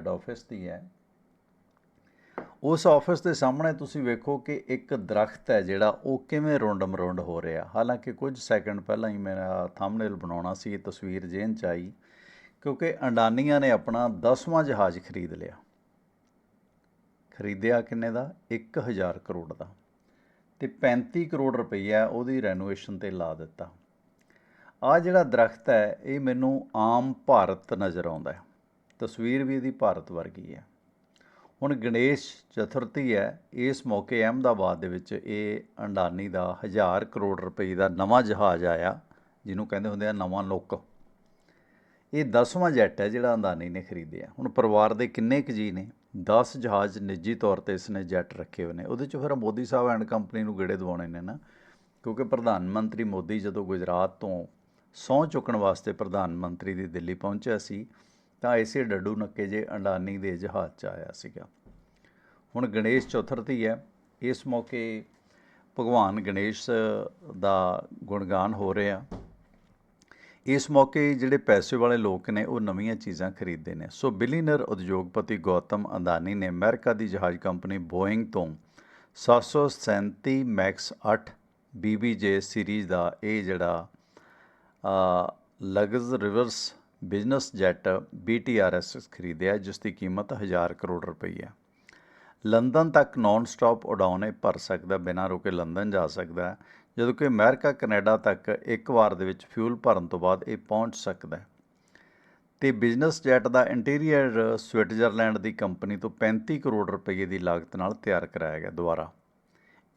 Head office ਦੀ ਹੈ, ਉਸ office ਦੇ ਸਾਹਮਣੇ ਤੁਸੀਂ ਵੇਖੋ ਕਿ ਇੱਕ ਦਰਖਤ ਹੈ ਜਿਹੜਾ ਉਹ ਕਿਵੇਂ ਰੁੰਡ ਮਰੁੰਡ ਹੋ ਰਿਹਾ। ਹਾਲਾਂਕਿ ਕੁਝ ਸੈਕਿੰਡ ਪਹਿਲਾਂ ਹੀ ਮੇਰਾ ਥੰਬਨੇਲ ਬਣਾਉਣਾ ਸੀ ਇਹ ਤਸਵੀਰ ਜੇਨ ਚ ਆਈ, ਕਿਉਂਕਿ ਅੰਡਾਨੀਆਂ ਨੇ ਆਪਣਾ 10ਵਾਂ ਜਹਾਜ਼ ਖਰੀਦ ਲਿਆ। ਖਰੀਦਿਆ ਕਿੰਨੇ ਦਾ? 1000 ਕਰੋੜ ਦਾ। ਤੇ 35 ਕਰੋੜ ਰੁਪਈਆ ਉਹਦੀ ਰੈਨੋਵੇਸ਼ਨ ਤੇ ਲਾ ਦਿੱਤਾ। ਆ ਜਿਹੜਾ ਦਰਖਤ ਹੈ, ਇਹ ਮੈਨੂੰ ਆਮ ਭਾਰਤ ਨਜ਼ਰ ਆਉਂਦਾ ਹੈ। ਤਸਵੀਰ ਵੀ ਇਹਦੀ ਭਾਰਤ ਵਰਗੀ ਹੈ। ਹੁਣ ਗਣੇਸ਼ ਚਤੁਰਥੀ ਹੈ। ਇਸ ਮੌਕੇ ਅਹਿਮਦਾਬਾਦ ਦੇ ਵਿੱਚ ਇਹ ਅੰਡਾਨੀ ਦਾ 1000 ਕਰੋੜ ਰੁਪਏ ਦਾ ਨਵਾਂ ਜਹਾਜ਼ ਆਇਆ, ਜਿਹਨੂੰ ਕਹਿੰਦੇ ਹੁੰਦੇ ਆ ਨਵਾਂ ਨੁੱਕ ਇਹ 10ਵਾਂ ਜੈਟ ਹੈ ਜਿਹੜਾ ਅੰਡਾਨੀ ਨੇ ਖਰੀਦਿਆ। ਹੁਣ ਪਰਿਵਾਰ ਦੇ ਕਿੰਨੇ ਕੁ ਜੀ ਨੇ? 10 ਜਹਾਜ਼ ਨਿੱਜੀ ਤੌਰ ਤੇ ਇਸਨੇ ਜੈਟ ਰੱਖੇ ਹੋਏ ਨੇ। ਉਹਦੇ ਚ ਫਿਰ ਮੋਦੀ ਸਾਹਿਬ ਐਂਡ ਕੰਪਨੀ ਨੂੰ ਗੇੜੇ ਦਵਾਉਣੇ ਨੇ ਨਾ। ਕਿਉਂਕਿ ਪ੍ਰਧਾਨ ਮੰਤਰੀ ਮੋਦੀ ਜਦੋਂ ਗੁਜਰਾਤ ਤੋਂ ਸਹੁੰ ਚੁੱਕਣ ਵਾਸਤੇ ਪ੍ਰਧਾਨ ਮੰਤਰੀ ਦੀ ਦਿੱਲੀ ਪਹੁੰਚਿਆ ਸੀ ਤਾਂ ਇਸੇ ਡੱਡੂ ਨੱਕੇ ਜੇ ਅੰਡਾਨੀ ਦੇ ਜਹਾਜ਼ 'ਚ ਆਇਆ ਸੀਗਾ। ਹੁਣ ਗਣੇਸ਼ ਚਤੁਰਥੀ ਹੈ। ਇਸ ਮੌਕੇ ਭਗਵਾਨ ਗਣੇਸ਼ ਦਾ ਗੁਣਗਾਨ ਹੋ ਰਿਹਾ। ਇਸ ਮੌਕੇ ਜਿਹੜੇ ਪੈਸੇ ਵਾਲੇ ਲੋਕ ਨੇ, ਉਹ ਨਵੀਆਂ ਚੀਜ਼ਾਂ ਖਰੀਦਦੇ ਨੇ। ਸੋ ਬਿਲੀਨਰ ਉਦਯੋਗਪਤੀ ਗੌਤਮ ਅਦਾਨੀ ਨੇ ਅਮਰੀਕਾ ਦੀ ਜਹਾਜ਼ ਕੰਪਨੀ ਬੋਇੰਗ ਤੋਂ 737 ਮੈਕਸ 8 BBJ ਸੀਰੀਜ਼ ਦਾ ਇਹ ਜਿਹੜਾ luxurious business jet BTRS ਖਰੀਦਿਆ, ਜਿਸ ਦੀ ਕੀਮਤ 1000 ਕਰੋੜ ਰੁਪਈ ਹੈ ਲੰਡਨ ਤੱਕ ਨਾਨ ਸਟਾਪ ਉਡਾਉਣ ਇਹ ਭਰ ਸਕਦਾ, ਬਿਨਾਂ ਰੁਕੇ ਲੰਡਨ ਜਾ ਸਕਦਾ ਜਦੋਂ ਕਿ ਅਮਰੀਕਾ, ਕੈਨੇਡਾ ਤੱਕ ਇੱਕ ਵਾਰ ਦੇ ਵਿੱਚ ਫਿਊਲ ਭਰਨ ਤੋਂ ਬਾਅਦ ਇਹ ਪਹੁੰਚ ਸਕਦਾ ਹੈ। ਤੇ ਬਿਜ਼ਨਸ ਜੈਟ ਦਾ ਇੰਟੀਰੀਅਰ ਸਵਿਟਜ਼ਰਲੈਂਡ ਦੀ ਕੰਪਨੀ ਤੋਂ 35 ਕਰੋੜ ਰੁਪਏ ਦੀ ਲਾਗਤ ਨਾਲ ਤਿਆਰ ਕਰਾਇਆ ਗਿਆ ਦੁਬਾਰਾ।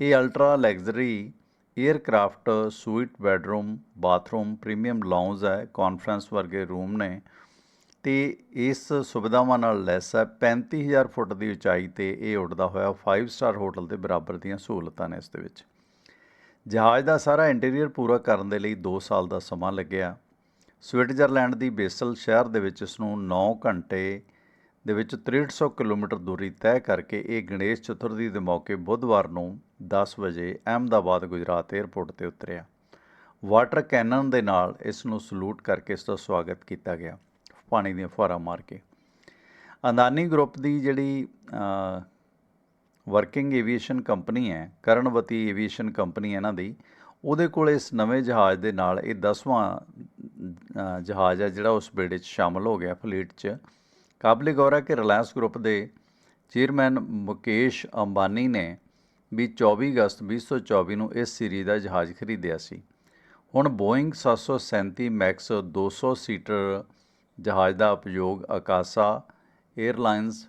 ਇਹ ultra luxury aircraft suite bedroom bathroom premium lounge ਹੈ ਕਾਨਫਰੰਸ ਵਰਗੇ ਰੂਮ ਨੇ। ਤੇ ਇਸ ਸੁਵਿਧਾਵਾਂ ਨਾਲ ਲੈਸ ਹੈ। 35000 ਫੁੱਟ ਦੀ ਉਚਾਈ ਤੇ ਇਹ ਉੱਡਦਾ ਹੋਇਆ 5 ਸਟਾਰ ਹੋਟਲ ਦੇ ਬਰਾਬਰ ਦੀਆਂ ਸਹੂਲਤਾਂ ਨੇ ਇਸ ਦੇ ਵਿੱਚ। ਜਹਾਜ਼ ਦਾ ਸਾਰਾ ਇੰਟੀਰੀਅਰ ਪੂਰਾ ਕਰਨ ਦੇ ਲਈ 2 ਸਾਲ ਦਾ ਸਮਾਂ ਲੱਗਿਆ। ਸਵਿਟਜ਼ਰਲੈਂਡ ਦੀ ਬੇਸਲ ਸ਼ਹਿਰ ਦੇ ਵਿੱਚ ਇਸ ਨੂੰ 9 ਘੰਟੇ ਦੇ ਵਿੱਚ 6300 ਕਿਲੋਮੀਟਰ ਦੂਰੀ ਤੈਅ ਕਰਕੇ ਇਹ ਗਣੇਸ਼ ਚਤੁਰਥੀ ਦੇ ਮੌਕੇ ਬੁੱਧਵਾਰ ਨੂੰ 10 ਵਜੇ ਅਹਿਮਦਾਬਾਦ, ਗੁਜਰਾਤ 에ਅਰਪੋਰਟ ਤੇ ਉਤਰਿਆ। ਵਾਟਰ ਕੈਨਨ ਦੇ ਨਾਲ ਇਸ ਨੂੰ ਸਲੂਟ ਕਰਕੇ ਇਸ ਦਾ ਸਵਾਗਤ ਕੀਤਾ ਗਿਆ। ਪਾਣੀ ਦੀਆਂ ਫੁਹਾਰਾਂ ਮਾਰ ਕੇ। ਅੰਦਾਨੀ ਗਰੁੱਪ ਦੀ ਜਿਹੜੀ ਵਰਕਿੰਗ ਏਵੀਏਸ਼ਨ ਕੰਪਨੀ ਹੈ, ਕਰਨਵਤੀ ਏਵੀਏਸ਼ਨ ਕੰਪਨੀ ਇਹਨਾਂ ਦੀ, ਉਹਦੇ ਕੋਲ ਇਸ ਨਵੇਂ ਜਹਾਜ਼ ਦੇ ਨਾਲ ਇਹ 10ਵਾਂ ਜਹਾਜ਼ ਹੈ ਜਿਹੜਾ ਉਸ ਬੇੜੇ 'ਚ ਸ਼ਾਮਲ ਹੋ ਗਿਆ ਫਲੀਟ 'ਚ। ਕਾਬਲੇ ਗੌਰ ਹੈ ਕਿ ਰਿਲਾਇੰਸ ਗਰੁੱਪ ਦੇ ਚੇਅਰਮੈਨ ਮੁਕੇਸ਼ ਅੰਬਾਨੀ ਨੇ ਵੀ 24 ਅਗਸਤ 2024 ਨੂੰ ਇਸ ਸੀਰੀਜ਼ ਦਾ ਜਹਾਜ਼ ਖਰੀਦਿਆ ਸੀ। ਹੁਣ ਬੋਇੰਗ 737 ਮੈਕਸ 200 ਸੀਟਰ ਜਹਾਜ਼ ਦਾ ਉਪਯੋਗ Akasa airlines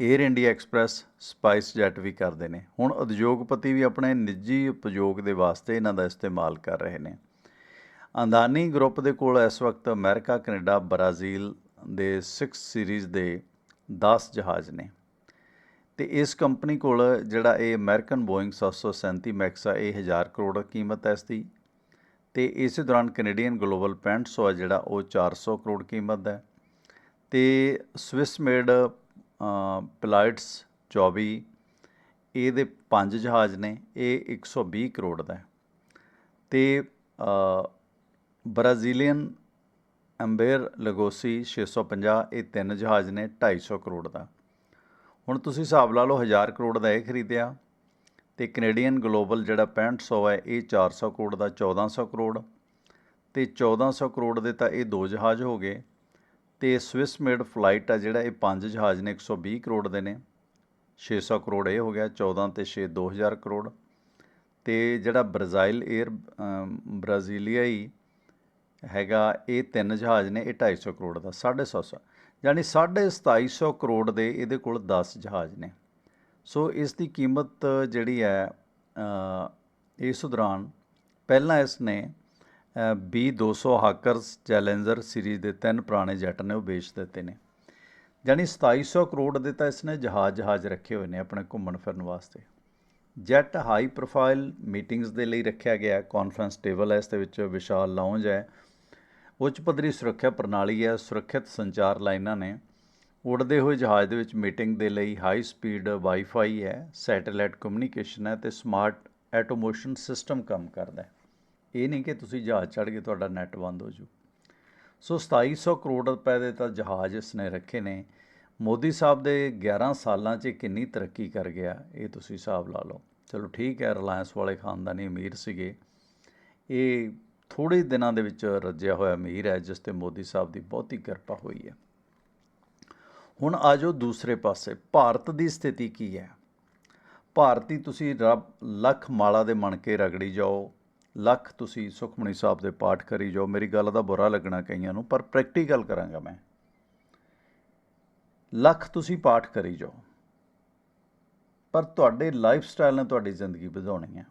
Air India Express, Spice Jet ਵੀ ਕਰਦੇ ਨੇ। ਹੁਣ ਉਦਯੋਗਪਤੀ ਵੀ ਆਪਣੇ ਨਿੱਜੀ ਉਪਯੋਗ ਦੇ ਵਾਸਤੇ ਇਹਨਾਂ ਦਾ ਇਸਤੇਮਾਲ ਕਰ ਰਹੇ ਨੇ। ਅੰਦਾਨੀ ਗਰੁੱਪ ਦੇ ਕੋਲ ਇਸ ਵਕਤ ਅਮਰੀਕਾ, ਕੈਨੇਡਾ, ਬ੍ਰਾਜ਼ੀਲ ਦੇ 6 ਸੀਰੀਜ਼ ਦੇ 10 ਜਹਾਜ਼ ਨੇ। ਤੇ ਇਸ ਕੰਪਨੀ ਕੋਲ ਜਿਹੜਾ ਇਹ ਅਮਰੀਕਨ ਬੋਇੰਗ 737 ਮੈਕਸ ਆ, ਇਹ 1000 ਕਰੋੜ ਕੀਮਤ ਹੈ ਇਸ ਦੀ ਤੇ ਇਸੇ ਦੌਰਾਨ ਕੈਨੇਡੀਅਨ ਗਲੋਬਲ 6500 ਆ, ਜਿਹੜਾ ਉਹ 400 ਕਰੋੜ ਕੀਮਤ ਹੈ ਤੇ ਸਵਿਸ ਮੇਡ ਪਲਾਈਟਸ 24 ਇਹਦੇ ਪੰਜ ਜਹਾਜ਼ ਨੇ, ਇਹ 120 ਕਰੋੜ ਦਾ। ਤੇ ਬ੍ਰਾਜ਼ੀਲੀਅਨ ਐਮਬੇਰ ਲਗੋਸੀ 650 ਇਹ ਤਿੰਨ ਜਹਾਜ਼ ਨੇ 250 ਕਰੋੜ ਦਾ। ਹੁਣ ਤੁਸੀਂ ਹਿਸਾਬ ਲਾ ਲਓ 1000 ਕਰੋੜ ਦਾ ਇਹ ਖਰੀਦਿਆ ਤੇ ਕੈਨੇਡੀਅਨ ਗਲੋਬਲ ਜਿਹੜਾ 6500 ਹੈ, ਇਹ 400 ਕਰੋੜ ਦਾ 1400 ਕਰੋੜ। ਤੇ 1400 ਕਰੋੜ ਦੇ ਤਾਂ ਇਹ ਦੋ ਜਹਾਜ਼ ਹੋ ਗਏ ਤੇ ਸਵਿਸ ਮੇਡ ਫਲਾਈਟ ਆ ਜਿਹੜਾ, ਇਹ ਪੰਜ ਜਹਾਜ਼ ਨੇ 120 ਕਰੋੜ ਦੇ ਨੇ। 600 ਕਰੋੜ ਇਹ ਹੋ ਗਿਆ 14 ਤੇ 6 2000 ਕਰੋੜ। ਤੇ ਜਿਹੜਾ ਬ੍ਰਾਜ਼ੀਲ 에ਅਰ ਬ੍ਰਾਜ਼ੀਲੀਆਈ ਹੈਗਾ, ਇਹ ਤਿੰਨ ਜਹਾਜ਼ ਨੇ, ਇਹ 250 ਕਰੋੜ ਦਾ 750 ਯਾਨੀ 2750 ਕਰੋੜ ਦੇ ਇਹਦੇ ਕੋਲ 10 ਜਹਾਜ਼ ਨੇ। ਸੋ ਇਸ ਦੀ ਕੀਮਤ ਜਿਹੜੀ ਹੈ ਇਸ ਦੌਰਾਨ ਪਹਿਲਾਂ ਇਸ ਨੇ ਬੀ 200 ਹਾਕਰਸ ਚੈਲੰਜਰ ਸੀਰੀਜ਼ ਦੇ ਤਿੰਨ ਪੁਰਾਣੇ ਜੈਟ ਨੇ ਉਹ ਵੇਚ ਦਿੱਤੇ ਨੇ। ਯਾਨੀ 2700 ਕਰੋੜ ਦੇ ਤਾਂ ਇਸ ਨੇ ਜਹਾਜ਼ ਜਹਾਜ਼ ਰੱਖੇ ਹੋਏ ਨੇ ਆਪਣੇ ਘੁੰਮਣ ਫਿਰਨ ਵਾਸਤੇ। ਜੈਟ ਹਾਈ ਪ੍ਰੋਫਾਈਲ ਮੀਟਿੰਗਸ ਦੇ ਲਈ ਰੱਖਿਆ ਗਿਆ, ਕਾਨਫਰੰਸ ਟੇਬਲ ਹੈ, ਇਸ ਦੇ ਵਿੱਚ ਵਿਸ਼ਾਲ ਲਾਉਂਜ ਹੈ। ਉੱਚ ਪੱਧਰੀ ਸੁਰੱਖਿਆ ਪ੍ਰਣਾਲੀ ਹੈ। ਸੁਰੱਖਿਅਤ ਸੰਚਾਰ ਲਾਈਨਾਂ ਨੇ ਉੜਦੇ ਹੋਏ ਜਹਾਜ਼ ਦੇ ਵਿੱਚ ਮੀਟਿੰਗ ਦੇ ਲਈ ਹਾਈ ਸਪੀਡ ਵਾਈਫਾਈ ਹੈ, ਸੈਟੇਲਾਈਟ ਕਮਿਊਨੀਕੇਸ਼ਨ ਹੈ ਤੇ ਸਮਾਰਟ ਐਟੋਮੋਸ਼ਨ ਸਿਸਟਮ ਕੰਮ ਕਰਦਾ ਹੈ। ਇਹ ਨਹੀਂ ਕਿ ਤੁਸੀਂ ਜਹਾਜ਼ ਚੜ੍ਹ ਕੇ ਤੁਹਾਡਾ ਨੈਟ ਬੰਦ ਹੋ ਜੂ ਸੋ 2700 ਕਰੋੜ ਰੁਪਏ ਦੇ ਤਾਂ ਜਹਾਜ਼ ਇਸ ਨੇ ਰੱਖੇ ਨੇ। ਮੋਦੀ ਸਾਹਿਬ ਦੇ 11 ਸਾਲਾਂ 'ਚ ਇਹ ਕਿੰਨੀ ਤਰੱਕੀ ਕਰ ਗਿਆ, ਇਹ ਤੁਸੀਂ ਹਿਸਾਬ ਲਾ ਲਓ। ਚਲੋ ਠੀਕ ਹੈ, ਰਿਲਾਇੰਸ ਵਾਲੇ ਖਾਨਦਾਨੀ ਅਮੀਰ ਸੀਗੇ। ਇਹ ਥੋੜੇ ਦਿਨਾਂ ਦੇ ਵਿੱਚ ਰੱਜਿਆ ਹੋਇਆ ਅਮੀਰ ਹੈ, ਜਿਸ ਤੇ ਮੋਦੀ ਸਾਹਿਬ ਦੀ ਬਹੁਤੀ ਕਿਰਪਾ ਹੋਈ ਹੈ। ਹੁਣ ਆਜੋ ਦੂਸਰੇ ਪਾਸੇ। ਭਾਰਤ ਦੀ ਸਥਿਤੀ ਕੀ ਹੈ? ਭਾਰਤੀ ਤੁਸੀਂ ਰੱਬ, ਲੱਖ ਮਾਲਾ ਦੇ ਮਣ ਕੇ ਰਗੜੀ ਜਾਓ। ਲੱਖ ਤੁਸੀਂ ਸੁਖਮਣੀ ਸਾਹਿਬ ਦੇ ਪਾਠ ਕਰੀ ਜਾਓ। ਮੇਰੀ ਗੱਲ ਦਾ ਬੁਰਾ ਲੱਗਣਾ ਕਈਆਂ ਨੂੰ, ਪਰ ਪ੍ਰੈਕਟੀਕਲ ਕਰਾਂਗਾ ਮੈਂ। ਲੱਖ ਤੁਸੀਂ ਪਾਠ ਕਰੀ ਜਾਓ। ਪਰ ਤੁਹਾਡੇ ਲਾਈਫ ਸਟਾਈਲ ਨੇ ਤੁਹਾਡੀ ਜ਼ਿੰਦਗੀ ਵਧਾਉਣੀ ਹੈ।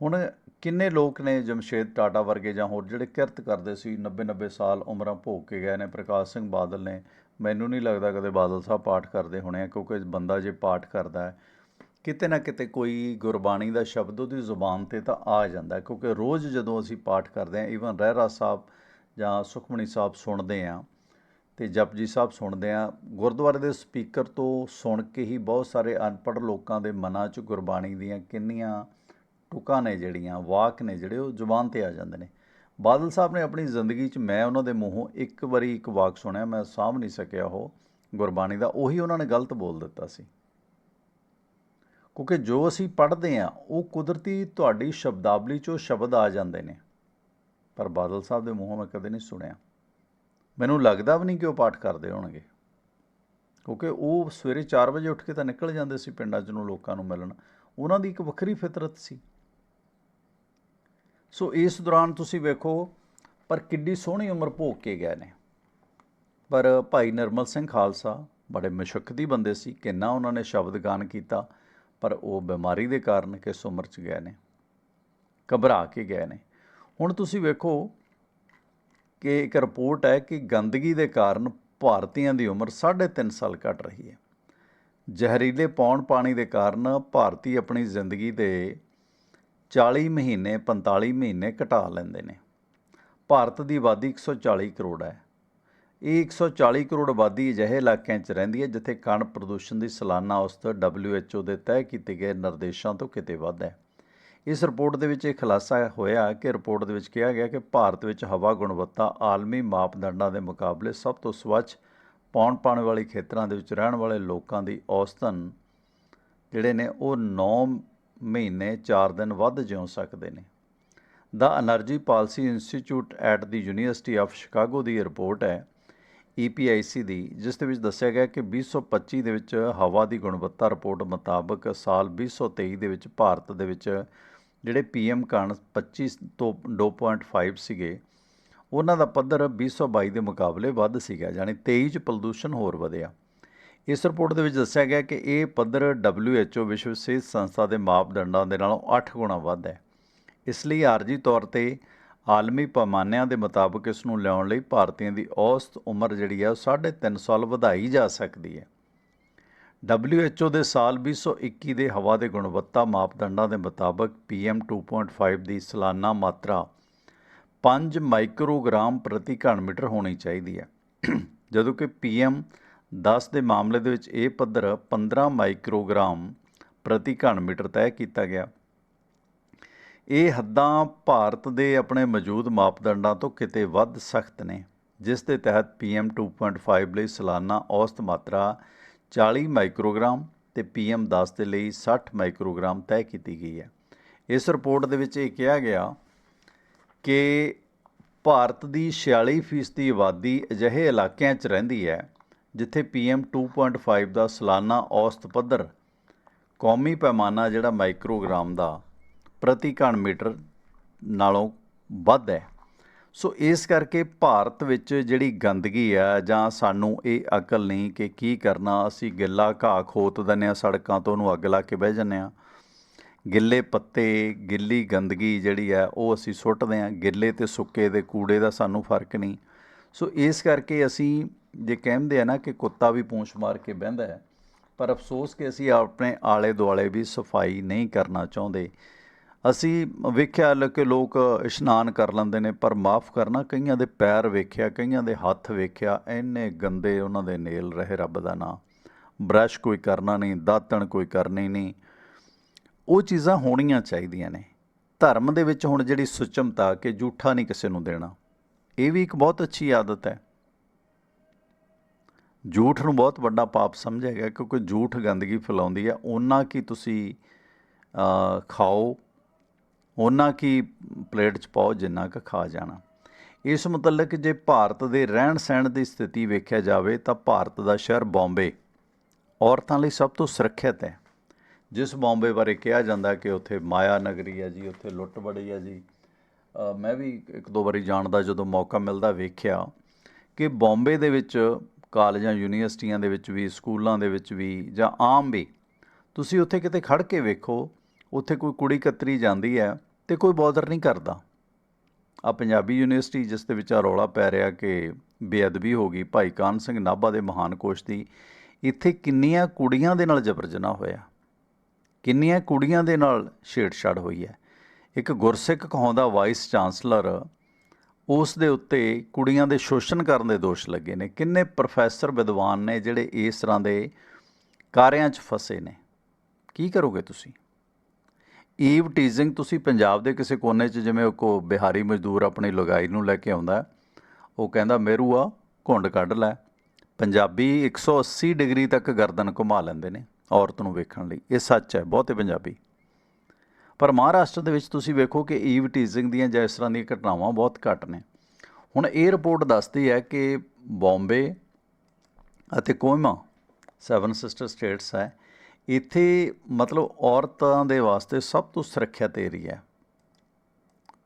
ਹੁਣ ਕਿੰਨੇ ਲੋਕ ਨੇ ਜਮਸ਼ੇਦ ਟਾਟਾ ਵਰਗੇ ਜਾਂ ਹੋਰ ਜਿਹੜੇ ਕਿਰਤ ਕਰਦੇ ਸੀ 90 90 ਸਾਲ ਉਮਰਾਂ ਭੋਗ ਕੇ ਗਏ ਨੇ? ਪ੍ਰਕਾਸ਼ ਸਿੰਘ ਬਾਦਲ ਨੇ ਮੈਨੂੰ ਨਹੀਂ ਲੱਗਦਾ ਕਦੇ ਬਾਦਲ ਸਾਹਿਬ ਪਾਠ ਕਰਦੇ ਹੋਣੇ ਆ, ਕਿਉਂਕਿ ਬੰਦਾ ਜੇ ਪਾਠ ਕਰਦਾ ਹੈ, ਕਿਤੇ ਨਾ ਕਿਤੇ ਕੋਈ ਗੁਰਬਾਣੀ ਦਾ ਸ਼ਬਦ ਉਹਦੀ ਜ਼ੁਬਾਨ ਤੇ ਤਾਂ ਆ ਜਾਂਦਾ ਕਿਉਂਕਿ ਰੋਜ਼ ਜਦੋਂ ਅਸੀਂ ਪਾਠ ਕਰਦੇ ਹਾਂ ਈਵਨ ਰਹਿਰਾ ਸਾਹਿਬ ਜਾਂ ਸੁਖਮਣੀ ਸਾਹਿਬ ਸੁਣਦੇ ਹਾਂ ਤੇ ਜਪਜੀ ਸਾਹਿਬ ਸੁਣਦੇ ਆ ਗੁਰਦੁਆਰੇ ਦੇ ਸਪੀਕਰ ਤੋਂ ਸੁਣ ਕੇ ਹੀ ਬਹੁਤ ਸਾਰੇ ਅਨਪੜ੍ਹ ਲੋਕਾਂ ਦੇ ਮਨਾਂ 'ਚ ਗੁਰਬਾਣੀ ਦੀਆਂ ਕਿੰਨੀਆਂ ਟੁਕਾਂ ਨੇ ਜਿਹੜੀਆਂ, ਵਾਕ ਨੇ ਜਿਹੜੇ ਉਹ ਜ਼ੁਬਾਨ ਤੇ ਆ ਜਾਂਦੇ ਨੇ। ਬਾਦਲ ਸਾਹਿਬ ਨੇ ਆਪਣੀ ਜ਼ਿੰਦਗੀ 'ਚ ਮੈਂ ਉਹਨਾਂ ਦੇ ਮੂੰਹੋਂ ਇੱਕ ਵਾਰੀ ਇੱਕ ਵਾਕ ਸੁਣਿਆ, ਮੈਂ ਸਾਂਭ ਨਹੀਂ ਸਕਿਆ ਉਹ ਗੁਰਬਾਣੀ ਦਾ, ਉਹੀ ਉਹਨਾਂ ਨੇ ਗਲਤ ਬੋਲ ਦਿੱਤਾ ਸੀ। ਕਿਉਂਕਿ ਜੋ ਅਸੀਂ ਪੜ੍ਹਦੇ ਆ ਉਹ ਕੁਦਰਤੀ ਤੁਹਾਡੀ ਸ਼ਬਦਾਵਲੀ 'ਚੋਂ ਸ਼ਬਦ ਆ ਜਾਂਦੇ ਨੇ। ਪਰ ਬਾਦਲ ਸਾਹਿਬ ਦੇ ਮੂੰਹੋਂ ਮੈਂ ਕਦੇ ਨਹੀਂ ਸੁਣਿਆ। ਮੈਨੂੰ ਲੱਗਦਾ ਵੀ ਨਹੀਂ ਕਿ ਉਹ ਪਾਠ ਕਰਦੇ ਹੋਣਗੇ। ਕਿਉਂਕਿ ਉਹ ਸਵੇਰੇ 4 ਵਜੇ ਉੱਠ ਕੇ ਤਾਂ ਨਿਕਲ ਜਾਂਦੇ ਸੀ ਪਿੰਡਾਂ 'ਚ ਨੂੰ ਲੋਕਾਂ ਨੂੰ ਮਿਲਣ। ਉਹਨਾਂ ਦੀ ਇੱਕ ਵੱਖਰੀ ਫਿਤਰਤ ਸੀ। ਸੋ ਇਸ ਦੌਰਾਨ ਤੁਸੀਂ ਵੇਖੋ, ਪਰ ਕਿੱਡੀ ਸੋਹਣੀ ਉਮਰ ਭੋਗ ਕੇ ਗਏ ਨੇ। ਪਰ ਭਾਈ ਨਰਮਲ ਸਿੰਘ ਖਾਲਸਾ ਬੜੇ ਮਸ਼ੱਕਤੀ ਬੰਦੇ ਸੀ, ਕਿੰਨਾ ਉਹਨਾਂ ਨੇ ਸ਼ਬਦ ਗਾਨ ਕੀਤਾ, ਪਰ ਉਹ ਬਿਮਾਰੀ ਦੇ ਕਾਰਨ ਕਿਸ ਉਮਰ 'ਚ ਗਏ ਨੇ। ਘਬਰਾ ਕੇ ਗਏ ਨੇ। ਹੁਣ ਤੁਸੀਂ ਵੇਖੋ ਕਿ ਇੱਕ ਰਿਪੋਰਟ ਹੈ ਕਿ ਗੰਦਗੀ ਦੇ ਕਾਰਨ ਭਾਰਤੀਆਂ ਦੀ ਉਮਰ 3.5 ਸਾਲ ਘਟ ਰਹੀ ਹੈ। ਜ਼ਹਿਰੀਲੇ ਪੌਣ ਪਾਣੀ ਦੇ ਕਾਰਨ ਭਾਰਤੀ ਆਪਣੀ ਜ਼ਿੰਦਗੀ ਦੇ 40 ਮਹੀਨੇ 45 ਮਹੀਨੇ ਘਟਾ ਲੈਂਦੇ ਨੇ। ਭਾਰਤ ਦੀ ਆਬਾਦੀ 140 ਕਰੋੜ ਹੈ। ਇਹ 140 ਕਰੋੜ ਆਬਾਦੀ ਅਜਿਹੇ ਇਲਾਕਿਆਂ 'ਚ ਰਹਿੰਦੀ ਹੈ ਜਿੱਥੇ ਕਣ ਪ੍ਰਦੂਸ਼ਣ ਦੀ ਸਾਲਾਨਾ ਔਸਤ WHO ਦੇ ਤੈਅ ਕੀਤੇ ਗਏ ਨਿਰਦੇਸ਼ਾਂ ਤੋਂ ਕਿਤੇ ਵੱਧ ਹੈ। ਇਸ ਰਿਪੋਰਟ ਦੇ ਵਿੱਚ ਇਹ ਖੁਲਾਸਾ ਹੋਇਆ ਕਿ ਰਿਪੋਰਟ ਦੇ ਵਿੱਚ ਕਿਹਾ ਗਿਆ ਕਿ ਭਾਰਤ ਵਿੱਚ ਹਵਾ ਗੁਣਵੱਤਾ, ਆਲਮੀ ਮਾਪਦੰਡਾਂ ਦੇ ਮੁਕਾਬਲੇ ਸਭ ਤੋਂ ਸਵੱਛ ਪੌਣ ਪਾਣ ਵਾਲੇ ਖੇਤਰਾਂ ਦੇ ਵਿੱਚ ਰਹਿਣ ਵਾਲੇ ਲੋਕਾਂ ਦੀ ਔਸਤਨ ਜਿਹੜੇ ਨੇ ਉਹ 9 ਮਹੀਨੇ 4 ਦਿਨ ਵੱਧ ਜਿਉ ਸਕਦੇ ਨੇ। ਦਾ Energy Policy Institute at the university of Chicago ਦੀ ਰਿਪੋਰਟ ਹੈ। EPIC ਦੀ, ਜਿਸ ਦੇ ਵਿੱਚ ਦੱਸਿਆ ਗਿਆ ਕਿ 2025 ਦੇ ਵਿੱਚ ਹਵਾ ਦੀ ਗੁਣਵੱਤਾ ਰਿਪੋਰਟ ਮੁਤਾਬਕ ਸਾਲ 2023 ਦੇ ਵਿੱਚ ਭਾਰਤ ਦੇ ਵਿੱਚ ਜਿਹੜੇ PM ਕਣ 25 ਤੋਂ 2.5 ਸੀਗੇ, ਉਹਨਾਂ ਦਾ ਪੱਧਰ 2022 ਦੇ ਮੁਕਾਬਲੇ ਵੱਧ ਸੀਗਾ, ਯਾਨੀ 23 ਚ ਪ੍ਰਦੂਸ਼ਣ ਹੋਰ ਵਧਿਆ। ਇਸ ਰਿਪੋਰਟ ਦੇ ਵਿੱਚ ਦੱਸਿਆ ਗਿਆ ਕਿ ਇਹ ਪੱਧਰ WHO ਵਿਸ਼ਵ ਸਿਹਤ ਸੰਸਥਾ ਦੇ ਮਾਪਦੰਡਾਂ ਦੇ ਨਾਲੋਂ 8 ਗੁਣਾ ਵੱਧ ਹੈ। ਇਸ ਲਈ ਆਰਜੀ ਤੌਰ ਤੇ ਆਲਮੀ ਪੈਮਾਨਿਆਂ ਦੇ ਮੁਤਾਬਕ ਇਸ ਨੂੰ ਲਿਆਉਣ ਲਈ ਭਾਰਤੀਆਂ ਦੀ ਔਸਤ ਉਮਰ ਜਿਹੜੀ ਹੈ ਉਹ 3.5 ਸਾਲ ਵਧਾਈ ਜਾ ਸਕਦੀ ਹੈ। WHO ਦੇ ਸਾਲ 2021 ਦੇ ਹਵਾ ਦੇ ਗੁਣਵੱਤਾ ਮਾਪਦੰਡਾਂ ਦੇ ਮੁਤਾਬਕ PM 2.5 ਦੀ ਸਾਲਾਨਾ ਮਾਤਰਾ 5 ਮਾਈਕਰੋਗ੍ਰਾਮ ਪ੍ਰਤੀ ਘਣ ਮੀਟਰ ਹੋਣੀ ਚਾਹੀਦੀ ਹੈ। ਜਦੋਂ ਕਿ PM 10 ਦੇ ਮਾਮਲੇ ਦੇ ਵਿੱਚ ਇਹ ਪੱਧਰ 15 ਮਾਈਕਰੋਗ੍ਰਾਮ ਪ੍ਰਤੀ ਘਣ ਮੀਟਰ ਤੈਅ ਕੀਤਾ ਗਿਆ। ਇਹ ਹੱਦਾਂ ਭਾਰਤ ਦੇ ਆਪਣੇ ਮੌਜੂਦ ਮਾਪਦੰਡਾਂ ਤੋਂ ਕਿਤੇ ਵੱਧ ਸਖਤ ਨੇ, ਜਿਸ ਦੇ ਤਹਿਤ PM 2.5 ਲਈ ਸਾਲਾਨਾ ਔਸਤ ਮਾਤਰਾ 40 ਮਾਈਕਰੋਗ੍ਰਾਮ ਤੇ PM 10 ਦੇ ਲਈ 60 ਮਾਈਕਰੋਗ੍ਰਾਮ ਤੈਅ ਕੀਤੀ ਗਈ ਹੈ। ਇਸ ਰਿਪੋਰਟ ਦੇ ਵਿੱਚ ਇਹ ਕਿਹਾ ਗਿਆ ਕਿ ਭਾਰਤ ਦੀ 46% ਆਬਾਦੀ ਅਜਿਹੇ ਇਲਾਕਿਆਂ 'ਚ ਰਹਿੰਦੀ ਹੈ ਜਿੱਥੇ PM 2.5 ਦਾ ਸਾਲਾਨਾ ਔਸਤ ਪੱਧਰ, ਕੌਮੀ ਪੈਮਾਨਾ ਜਿਹੜਾ ਮਾਈਕਰੋਗ੍ਰਾਮ ਦਾ ਪ੍ਰਤੀ ਘਣ ਮੀਟਰ ਨਾਲੋਂ ਵੱਧ ਹੈ। ਸੋ ਇਸ ਕਰਕੇ ਭਾਰਤ ਵਿੱਚ ਜਿਹੜੀ ਗੰਦਗੀ ਆ ਜਾਂ ਸਾਨੂੰ ਇਹ ਅਕਲ ਨਹੀਂ ਕਿ ਕੀ ਕਰਨਾ, ਅਸੀਂ ਗਿੱਲਾ ਘਾਹ ਖੋਤ ਦਿੰਦੇ ਹਾਂ ਸੜਕਾਂ ਤੋਂ, ਉਹਨੂੰ ਅੱਗ ਲਾ ਕੇ ਬਹਿ ਜਾਂਦੇ ਹਾਂ। ਗਿੱਲੇ ਪੱਤੇ, ਗਿੱਲੀ ਗੰਦਗੀ ਜਿਹੜੀ ਹੈ ਉਹ ਅਸੀਂ ਸੁੱਟਦੇ ਹਾਂ, ਗਿੱਲੇ ਤੇ ਸੁੱਕੇ ਦੇ ਕੂੜੇ ਦਾ ਸਾਨੂੰ ਫ਼ਰਕ ਨਹੀਂ। ਸੋ ਇਸ ਕਰਕੇ ਅਸੀਂ ਜੇ ਕਹਿੰਦੇ ਆ ਨਾ ਕਿ ਕੁੱਤਾ ਵੀ ਪੂੰਛ ਮਾਰ ਕੇ ਬਹਿੰਦਾ ਹੈ, ਪਰ ਅਫਸੋਸ ਕਿ ਅਸੀਂ ਆਪਣੇ ਆਲੇ ਦੁਆਲੇ ਵੀ ਸਫ਼ਾਈ ਨਹੀਂ ਕਰਨਾ ਚਾਹੁੰਦੇ। ਅਸੀਂ ਵੇਖਿਆ ਲ ਕਿ ਲੋਕ ਇਸ਼ਨਾਨ ਕਰ ਲੈਂਦੇ ਨੇ, ਪਰ ਮਾਫ ਕਰਨਾ, ਕਈਆਂ ਦੇ ਪੈਰ ਵੇਖਿਆ, ਕਈਆਂ ਦੇ ਹੱਥ ਵੇਖਿਆ, ਇੰਨੇ ਗੰਦੇ ਉਹਨਾਂ ਦੇ ਨੇਲ ਰਹੇ ਰੱਬ ਦਾ ਨਾਂ। ਬ੍ਰਸ਼ ਕੋਈ ਕਰਨਾ ਨਹੀਂ, ਦਾਤਣ ਕੋਈ ਕਰਨੀ ਨਹੀਂ। ਉਹ ਚੀਜ਼ਾਂ ਹੋਣੀਆਂ ਚਾਹੀਦੀਆਂ ਨੇ। ਧਰਮ ਦੇ ਵਿੱਚ ਹੁਣ ਜਿਹੜੀ ਸੁਚਮਤਾ ਕਿ ਝੂਠਾ ਨਹੀਂ ਕਿਸੇ ਨੂੰ ਦੇਣਾ। ਇਹ ਵੀ ਇੱਕ ਬਹੁਤ ਅੱਛੀ ਆਦਤ ਹੈ। ਝੂਠ ਨੂੰ ਬਹੁਤ ਵੱਡਾ ਪਾਪ ਸਮਝਿਆ ਗਿਆ ਕਿਉਂਕਿ ਝੂਠ ਗੰਦਗੀ ਫੈਲਾਉਂਦੀ ਹੈ। ਉਹਨਾਂ ਕੀ ਤੁਸੀਂ ਖਾਓ ਉਹਨਾਂ ਕੀ ਪਲੇਟ 'ਚ ਪਾਓ ਜਿੰਨਾ ਕੁ ਖਾ ਜਾਣਾ। ਇਸ ਮੁਤਲਕ ਜੇ ਭਾਰਤ ਦੇ ਰਹਿਣ ਸਹਿਣ ਦੀ ਸਥਿਤੀ ਵੇਖਿਆ ਜਾਵੇ ਤਾਂ ਭਾਰਤ ਦਾ ਸ਼ਹਿਰ ਬੰਬੇ ਔਰਤਾਂ ਲਈ ਸਭ ਤੋਂ ਸੁਰੱਖਿਅਤ ਹੈ। ਜਿਸ ਬੰਬੇ ਬਾਰੇ ਕਿਹਾ ਜਾਂਦਾ ਕਿ ਉੱਥੇ ਮਾਇਆ ਨਗਰੀ ਹੈ ਜੀ, ਉੱਥੇ ਲੁੱਟ ਬੜੀ ਹੈ ਜੀ। ਮੈਂ ਵੀ ਇੱਕ ਦੋ ਵਾਰੀ ਜਾਣ ਦਾ ਜਦੋਂ ਮੌਕਾ ਮਿਲਦਾ ਵੇਖਿਆ ਕਿ ਬੰਬੇ ਦੇ ਵਿੱਚ ਕਾਲਜਾਂ, ਯੂਨੀਵਰਸਿਟੀਆਂ ਦੇ ਵਿੱਚ ਵੀ, ਸਕੂਲਾਂ ਦੇ ਵਿੱਚ ਵੀ ਜਾਂ ਆਮ ਵੀ, ਤੁਸੀਂ ਉੱਥੇ ਕਿਤੇ ਖੜ ਕੇ ਵੇਖੋ, ਉੱਥੇ ਕੋਈ ਕੁੜੀ ਕਤਰੀ ਜਾਂਦੀ ਹੈ ਤੇ ਕੋਈ ਬੌਦਰ ਨਹੀਂ ਕਰਦਾ। ਆ ਪੰਜਾਬੀ ਯੂਨੀਵਰਸਿਟੀ ਜਿਸ ਦੇ ਵਿੱਚ ਆ ਰੌਲਾ ਪੈ ਰਿਹਾ ਕਿ ਬੇਅਦਬੀ ਹੋ ਗਈ, ਭਾਈ ਕਾਨ ਸਿੰਘ ਨਾਭਾ ਦੇ ਮਹਾਨ ਕੋਸ਼ ਦੀ, ਇੱਥੇ ਕਿੰਨੀਆਂ ਕੁੜੀਆਂ ਦੇ ਨਾਲ ਜਬਰ ਜਨਾਹ ਹੋਇਆ। ਕਿੰਨੀਆਂ ਕੁੜੀਆਂ ਦੇ ਨਾਲ ਛੇੜਛਾੜ ਹੋਈ ਹੈ। ਇੱਕ ਗੁਰਸਿੱਖ ਕਹਾਉਂਦਾ, ਵਾਈਸ ਚਾਂਸਲਰ ਉਸ ਦੇ ਉੱਤੇ ਕੁੜੀਆਂ ਦੇ ਸ਼ੋਸ਼ਣ ਕਰਨ ਦੇ ਦੋਸ਼ ਲੱਗੇ ਨੇ। ਕਿੰਨੇ ਪ੍ਰੋਫੈਸਰ ਵਿਦਵਾਨ ਨੇ ਜਿਹੜੇ ਇਸ ਤਰ੍ਹਾਂ ਦੇ ਕਾਰਿਆਂ 'ਚ ਫਸੇ ਨੇ। ਕੀ ਕਰੋਗੇ ਤੁਸੀਂ? ਈਵ ਟੀਜ਼ਿੰਗ ਤੁਸੀਂ ਪੰਜਾਬ ਦੇ ਕਿਸੇ ਕੋਨੇ 'ਚ ਜਿਵੇਂ ਉਹ ਕੋ ਬਿਹਾਰੀ ਮਜ਼ਦੂਰ ਆਪਣੀ ਲਗਾਈ ਨੂੰ ਲੈ ਕੇ ਆਉਂਦਾ, ਉਹ ਕਹਿੰਦਾ, ਮੇਰੂ ਆ, ਘੁੰਡ ਕੱਢ ਲੈ। ਪੰਜਾਬੀ 180 ਡਿਗਰੀ ਤੱਕ ਗਰਦਨ ਘੁਮਾ ਲੈਂਦੇ ਨੇ ਔਰਤ ਨੂੰ ਵੇਖਣ ਲਈ। ਇਹ ਸੱਚ ਹੈ, ਬਹੁਤੇ ਪੰਜਾਬੀ। ਪਰ ਮਹਾਰਾਸ਼ਟਰ ਦੇ ਵਿੱਚ ਤੁਸੀਂ ਵੇਖੋ ਕਿ ਈਵ ਟੀਜ਼ਿੰਗ ਦੀਆਂ ਜਾਂ ਇਸ ਤਰ੍ਹਾਂ ਦੀਆਂ ਘਟਨਾਵਾਂ ਬਹੁਤ ਘੱਟ ਨੇ। ਹੁਣ ਇਹ ਰਿਪੋਰਟ ਦੱਸਦੀ ਹੈ ਕਿ ਬੰਬੇ ਅਤੇ ਕੋਇਮਾ, ਸੈਵਨ ਸਿਸਟਰ ਸਟੇਟਸ ਹੈ, ਇੱਥੇ ਮਤਲਬ ਔਰਤਾਂ ਦੇ ਵਾਸਤੇ ਸਭ ਤੋਂ ਸੁਰੱਖਿਅਤ ਏਰੀਆ ਹੈ।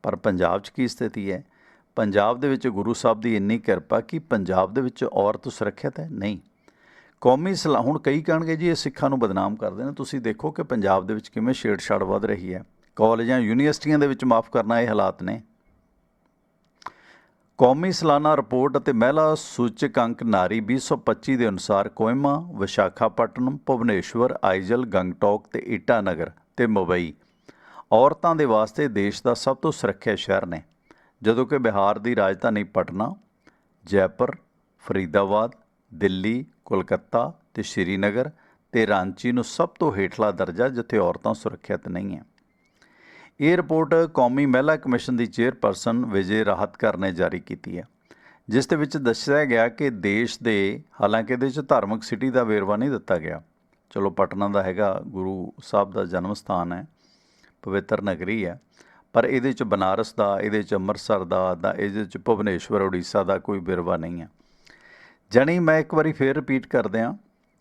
ਪਰ ਪੰਜਾਬ 'ਚ ਕੀ ਸਥਿਤੀ ਹੈ? ਪੰਜਾਬ ਦੇ ਵਿੱਚ ਗੁਰੂ ਸਾਹਿਬ ਦੀ ਇੰਨੀ ਕਿਰਪਾ ਕਿ ਪੰਜਾਬ ਦੇ ਵਿੱਚ ਔਰਤ ਸੁਰੱਖਿਅਤ ਹੈ? ਨਹੀਂ। ਕੌਮੀ ਸਲਾ ਹੁਣ ਕਈ ਕਹਿਣਗੇ ਜੀ ਇਹ ਸਿੱਖਾਂ ਨੂੰ ਬਦਨਾਮ ਕਰਦੇ ਨੇ। ਤੁਸੀਂ ਦੇਖੋ ਕਿ ਪੰਜਾਬ ਦੇ ਵਿੱਚ ਕਿਵੇਂ ਛੇੜਛਾੜ ਵੱਧ ਰਹੀ ਹੈ। ਕਾਲਜਾਂ, ਯੂਨੀਵਰਸਿਟੀਆਂ ਦੇ ਵਿੱਚ ਮਾਫ ਕਰਨਾ ਇਹ ਹਾਲਾਤ ਨੇ। ਕੌਮੀ ਸਾਲਾਨਾ ਰਿਪੋਰਟ ਅਤੇ ਮਹਿਲਾ ਸੂਚਕ ਅੰਕ ਨਾਰੀ 2025 ਦੇ ਅਨੁਸਾਰ ਕੋਇਮਾ, ਵਿਸ਼ਾਖਾਪਟਨਮ, ਭੁਵਨੇਸ਼ਵਰ, ਆਈਜਲ, ਗੰਗਟੋਕ ਤੇ ਈਟਾਨਗਰ ਤੇ ਮੁੰਬਈ ਔਰਤਾਂ ਦੇ ਵਾਸਤੇ ਦੇਸ਼ ਦਾ ਸਭ ਤੋਂ ਸੁਰੱਖਿਅਤ ਸ਼ਹਿਰ ਨੇ। ਜਦੋਂ ਕਿ ਬਿਹਾਰ ਦੀ ਰਾਜਧਾਨੀ ਪਟਨਾ, ਜੈਪੁਰ, ਫਰੀਦਾਬਾਦ, ਦਿੱਲੀ ਕੋਲਕਾਤਾ ਤੇ ਸ਼੍ਰੀਨਗਰ ਤੇ ਰਾਂਚੀ ਨੂੰ ਸਭ ਤੋਂ ਹੇਠਲਾ ਦਰਜਾ ਜਿੱਥੇ ਔਰਤਾਂ ਸੁਰੱਖਿਅਤ ਨਹੀਂ ਹੈ। ਇਹ ਰਿਪੋਰਟ ਕੌਮੀ ਮਹਿਲਾ ਕਮਿਸ਼ਨ ਦੀ ਚੇਅਰਪਰਸਨ ਵਿਜੇ ਰਾਹਤਕਰ ਨੇ ਜਾਰੀ ਕੀਤੀ ਹੈ, ਜਿਸ ਦੇ ਵਿੱਚ ਦੱਸਿਆ ਗਿਆ ਕਿ ਦੇਸ਼ ਦੇ, ਹਾਲਾਂਕਿ ਇਹਦੇ ਵਿੱਚ ਧਾਰਮਿਕ ਸਿਟੀ ਦਾ ਵੇਰਵਾ ਨਹੀਂ ਦਿੱਤਾ ਗਿਆ। ਚਲੋ ਪਟਨਾ ਦਾ ਹੈਗਾ, ਗੁਰੂ ਸਾਹਿਬ ਦਾ ਜਨਮ ਸਥਾਨ ਹੈ, ਪਵਿੱਤਰ ਨਗਰੀ ਹੈ, ਪਰ ਇਹਦੇ ਚ ਬਨਾਰਸ ਦਾ, ਇਹਦੇ ਚ ਅੰਮ੍ਰਿਤਸਰ ਦਾ ਦਾ ਇਹਦੇ ਚ ਭੁਵਨੇਸ਼ਵਰ, ਉੜੀਸਾ ਦਾ ਕੋਈ ਵੇਰਵਾ ਨਹੀਂ ਹੈ। ਜਾਣੀ ਮੈਂ ਇੱਕ ਵਾਰੀ ਫੇਰ ਰਿਪੀਟ ਕਰ ਦਿਆਂ